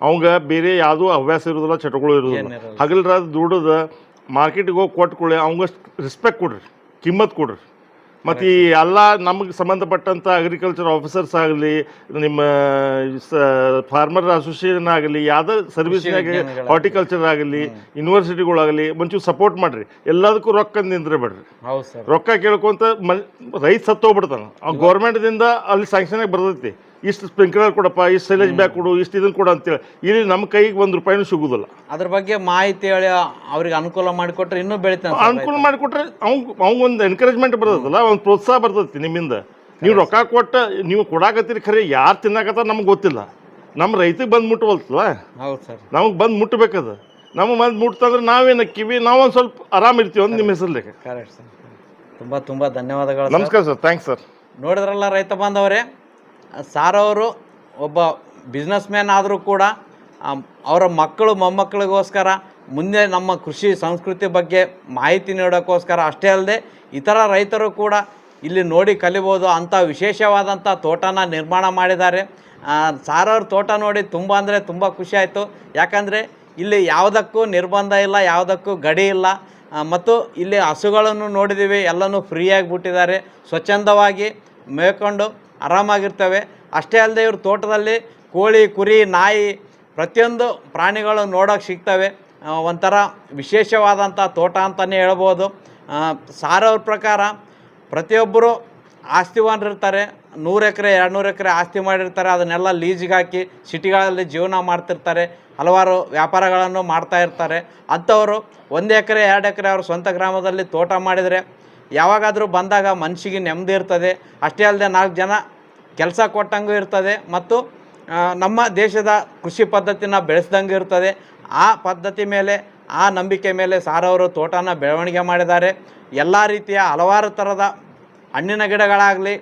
A: ಅವಂಗ ಬೇರೆ ಯಾವುದೂ ಹವ್ಯಾಸ ಇರೋದಿಲ್ಲ ಚಟಗಳು ಇರೋದಿಲ್ಲ.
B: ಹಗಲ್
A: ಹಗಲು ರಾತ್ರಿ ದುಡಿದ ಮಾರ್ಕೆಟಿಗೆ ಹೋಗಿ ಕೊಟ್ಕೊಳ್ಳಿ ಅವಂಗ ರೆಸ್ಪೆಕ್ಟ್ ಕೊಡ್ರಿ ಕಿಮ್ಮತ್ ಕೊಡ್ರಿ. ಮತ್ತು ಈ ಎಲ್ಲ ನಮಗೆ ಸಂಬಂಧಪಟ್ಟಂಥ ಅಗ್ರಿಕಲ್ಚರ್ ಆಫೀಸರ್ಸ್ ಆಗಲಿ ನಿಮ್ಮ ಫಾರ್ಮರ್ ಅಸೋಸಿಯೇಷನ್ ಆಗಲಿ ಯಾವುದೇ ಸರ್ವಿಸ್ನಾಗ. ಹಾರ್ಟಿಕಲ್ಚರ್ ಆಗಲಿ ಯೂನಿವರ್ಸಿಟಿಗಳಾಗಲಿ ಒಂಚೂರು ಸಪೋರ್ಟ್ ಮಾಡಿರಿ. ಎಲ್ಲದಕ್ಕೂ ರೊಕ್ಕ ನಿಂದ್ರೆ ಬೇಡ್ರಿ.
B: ಹೌದು ಸರ್.
A: ರೊಕ್ಕ ಕೇಳ್ಕೊಂತ ಮ ರೈತ ಸತ್ತೋಗ್ಬಿಡ್ತಾನೆ. ಆ ಗೌರ್ಮೆಂಟ್ದಿಂದ ಅಲ್ಲಿ ಸ್ಯಾಂಕ್ಷನ್ ಆಗಿ ಬರ್ತೈತಿ. ಇಷ್ಟು ಸ್ಪ್ರಿಂಕ್ಲರ್ ಕೊಡಪ್ಪ ಇಷ್ಟು ಸೈಲೇಜ್ ಬ್ಯಾಗ್ ಕೊಡು ಇಷ್ಟು ಇದನ್ನು ಕೊಡು ಅಂತೇಳಿ ಇಲ್ಲಿ ನಮ್ಮ ಕೈಗೆ ಒಂದು ರೂಪಾಯಿನೂ ಸಿಗೋದಿಲ್ಲ.
B: ಅದ್ರ ಬಗ್ಗೆ ಮಾಹಿತಿ ಹೇಳಿ ಅವ್ರಿಗೆ ಅನುಕೂಲ ಮಾಡಿಕೊಟ್ರೆ ಇನ್ನೂ ಬೆಳಿತಾನೆ
A: ಅನುಕೂಲ ಮಾಡಿಕೊಟ್ರೆ ಅವ್ಗೆ ಅವ್ಗೊಂದು ಎನ್ಕರೇಜ್ಮೆಂಟ್ ಬರ್ತದಲ್ಲ ಒಂದು ಪ್ರೋತ್ಸಾಹ ಬರ್ತೈತಿ ನಿಮ್ಮಿಂದ. ನೀವು ರೊಕ್ಕ ಕೊಟ್ಟ ನೀವು ಕೊಡಾಕತ್ತೀರಿ ಖರೆ ಯಾರು ತಿನ್ನಕತ್ತ ನಮ್ಗೆ ಗೊತ್ತಿಲ್ಲ. ನಮ್ಮ ರೈತಿಗೆ ಬಂದು ಮುಟ್ಟವಲ್ತಲ್ಲ
B: ಹೌದು ಸರ್.
A: ನಮಗೆ ಬಂದು ಮುಟ್ಟಬೇಕದು ನಮಗೆ ಬಂದು ಮುಟ್ತಂದ್ರೆ ನಾವೇನು ಕಿವಿ ನಾವೊಂದು ಸ್ವಲ್ಪ ಆರಾಮ್ ಇರ್ತೀವಿ ಒಂದು ನಿಮ್ಮ ಹೆಸರು
B: ಕರೆಕ್ಟ್ ಸರ್. ತುಂಬ ತುಂಬಾ ಧನ್ಯವಾದಗಳು
A: ನಮಸ್ಕಾರ ಸರ್ ಥ್ಯಾಂಕ್ಸ್ ಸರ್.
B: ನೋಡಿದ್ರಲ್ಲ ರೈತ ಬಾಂಧವರೇ? ಸಾರ್ ಅವರು ಒಬ್ಬ ಬಿಸ್ನೆಸ್ ಮ್ಯಾನ್ ಆದರೂ ಕೂಡ ಅವರ ಮಕ್ಕಳು ಮೊಮ್ಮಕ್ಕಳಿಗೋಸ್ಕರ, ಮುಂದೆ ನಮ್ಮ ಕೃಷಿ ಸಂಸ್ಕೃತಿ ಬಗ್ಗೆ ಮಾಹಿತಿ ನೀಡೋಕ್ಕೋಸ್ಕರ ಅಷ್ಟೇ ಅಲ್ಲದೆ ಇತರ ರೈತರು ಕೂಡ ಇಲ್ಲಿ ನೋಡಿ ಕಲಿಬೋದು ಅಂಥ ವಿಶೇಷವಾದಂಥ ತೋಟನ ನಿರ್ಮಾಣ ಮಾಡಿದ್ದಾರೆ. ಸಾರವ್ರ ತೋಟ ನೋಡಿ ತುಂಬ ಅಂದರೆ ತುಂಬ ಖುಷಿ ಆಯಿತು. ಯಾಕಂದರೆ ಇಲ್ಲಿ ಯಾವುದಕ್ಕೂ ನಿರ್ಬಂಧ ಇಲ್ಲ, ಯಾವುದಕ್ಕೂ ಗಡಿ ಇಲ್ಲ. ಮತ್ತು ಇಲ್ಲಿ ಹಸುಗಳನ್ನು ನೋಡಿದ್ದೀವಿ, ಎಲ್ಲನೂ ಫ್ರೀಯಾಗಿ ಬಿಟ್ಟಿದ್ದಾರೆ. ಸ್ವಚ್ಛಂದವಾಗಿ ಮೇಯ್ಕೊಂಡು ಆರಾಮಾಗಿರ್ತವೆ. ಅಷ್ಟೇ ಅಲ್ಲದೆ ಇವ್ರ ತೋಟದಲ್ಲಿ ಕೋಳಿ, ಕುರಿ, ನಾಯಿ ಪ್ರತಿಯೊಂದು ಪ್ರಾಣಿಗಳು ನೋಡೋಕೆ ಸಿಗ್ತವೆ. ಒಂಥರ ವಿಶೇಷವಾದಂಥ ತೋಟ ಅಂತಲೇ ಹೇಳ್ಬೋದು. ಸಾರವ್ರ ಪ್ರಕಾರ ಪ್ರತಿಯೊಬ್ಬರು ಆಸ್ತಿವಾನರಿರ್ತಾರೆ. ನೂರು ಎಕರೆ ಎರಡು ನೂರು ಎಕರೆ ಆಸ್ತಿ ಮಾಡಿರ್ತಾರೆ. ಅದನ್ನೆಲ್ಲ ಲೀಜಿಗೆ ಹಾಕಿ ಸಿಟಿಗಳಲ್ಲಿ ಜೀವನ ಮಾಡ್ತಿರ್ತಾರೆ. ಹಲವಾರು ವ್ಯಾಪಾರಗಳನ್ನು ಮಾಡ್ತಾ ಇರ್ತಾರೆ. ಅಂಥವರು ಒಂದು ಎಕರೆ, ಎರಡು ಎಕರೆ ಅವ್ರ ಸ್ವಂತ ಗ್ರಾಮದಲ್ಲಿ ತೋಟ ಮಾಡಿದರೆ ಯಾವಾಗಾದರೂ ಬಂದಾಗ ಮನಸ್ಸಿಗೆ ನೆಮ್ಮದಿ ಇರ್ತದೆ. ಅಷ್ಟೇ ಅಲ್ಲದೆ ನಾಲ್ಕು ಜನ ಕೆಲಸ ಕೊಟ್ಟಂಗೂ ಇರ್ತದೆ ಮತ್ತು ನಮ್ಮ ದೇಶದ ಕೃಷಿ ಪದ್ಧತಿನ ಬೆಳೆಸ್ದಂಗೆ ಇರ್ತದೆ. ಆ ಪದ್ಧತಿ ಮೇಲೆ, ಆ ನಂಬಿಕೆ ಮೇಲೆ ಸಾರವರು ತೋಟನ ಬೆಳವಣಿಗೆ ಮಾಡಿದ್ದಾರೆ. ಎಲ್ಲ ರೀತಿಯ ಹಲವಾರು ಥರದ ಹಣ್ಣಿನ ಗಿಡಗಳಾಗಲಿ,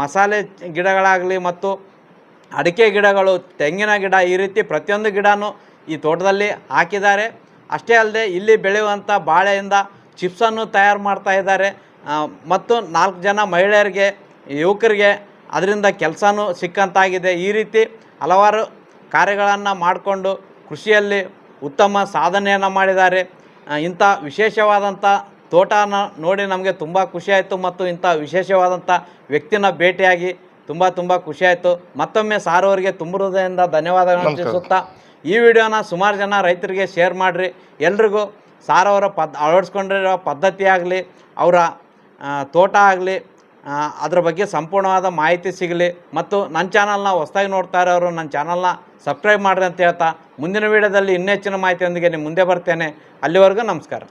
B: ಮಸಾಲೆ ಗಿಡಗಳಾಗಲಿ ಮತ್ತು ಅಡಿಕೆ ಗಿಡಗಳು, ತೆಂಗಿನ ಗಿಡ ಈ ರೀತಿ ಪ್ರತಿಯೊಂದು ಗಿಡನೂ ಈ ತೋಟದಲ್ಲಿ ಹಾಕಿದ್ದಾರೆ. ಅಷ್ಟೇ ಅಲ್ಲದೆ ಇಲ್ಲಿ ಬೆಳೆಯುವಂಥ ಬಾಳೆಯಿಂದ ಚಿಪ್ಸನ್ನು ತಯಾರು ಮಾಡ್ತಾ ಇದ್ದಾರೆ. ಮತ್ತು ನಾಲ್ಕು ಜನ ಮಹಿಳೆಯರಿಗೆ ಯುವಕರಿಗೆ ಅದರಿಂದ ಕೆಲಸನೂ ಸಿಕ್ಕಂತಾಗಿದೆ. ಈ ರೀತಿ ಹಲವಾರು ಕಾರ್ಯಗಳನ್ನು ಮಾಡಿಕೊಂಡು ಕೃಷಿಯಲ್ಲಿ ಉತ್ತಮ ಸಾಧನೆಯನ್ನು ಮಾಡಿದ್ದಾರೆ. ಇಂಥ ವಿಶೇಷವಾದಂಥ ತೋಟನ ನೋಡಿ ನಮಗೆ ತುಂಬ ಖುಷಿಯಾಯಿತು ಮತ್ತು ಇಂಥ ವಿಶೇಷವಾದಂಥ ವ್ಯಕ್ತಿನ ಭೇಟಿಯಾಗಿ ತುಂಬ ತುಂಬ ಖುಷಿಯಾಯಿತು ಮತ್ತೊಮ್ಮೆ ಸಾರ್ ಅವರಿಗೆ ತುಂಬ ಹೃದಯದಿಂದ ಧನ್ಯವಾದಗಳನ್ನು. ತಿಳಿಸುತ್ತಾ ಈ ವಿಡಿಯೋನ ಸುಮಾರು ಜನ ರೈತರಿಗೆ ಶೇರ್ ಮಾಡಿರಿ. ಎಲ್ರಿಗೂ ಸಾರ್ ಅವರ ಪದ್, ಅಳವಡಿಸ್ಕೊಂಡಿರೋ ಪದ್ಧತಿ ಆಗಲಿ, ಅವರ ತೋಟ ಆಗಲಿ ಅದರ ಬಗ್ಗೆ ಸಂಪೂರ್ಣವಾದ ಮಾಹಿತಿ ಸಿಗಲಿ ಮತ್ತು ನನ್ನ ಚಾನಲ್ನ ಹೊಸ್ದಾಗಿ ನೋಡ್ತಾ ಇರೋರು ನನ್ನ ಚಾನಲ್ನ ಸಬ್ಸ್ಕ್ರೈಬ್ ಮಾಡಿರಿ ಅಂತ ಹೇಳ್ತಾ ಮುಂದಿನ ವೀಡಿಯೋದಲ್ಲಿ ಇನ್ನೂ ಹೆಚ್ಚಿನ ಮಾಹಿತಿಯೊಂದಿಗೆ ನಿಮ್ಮ ಮುಂದೆ ಬರ್ತೇನೆ. ಅಲ್ಲಿವರೆಗೂ ನಮಸ್ಕಾರ.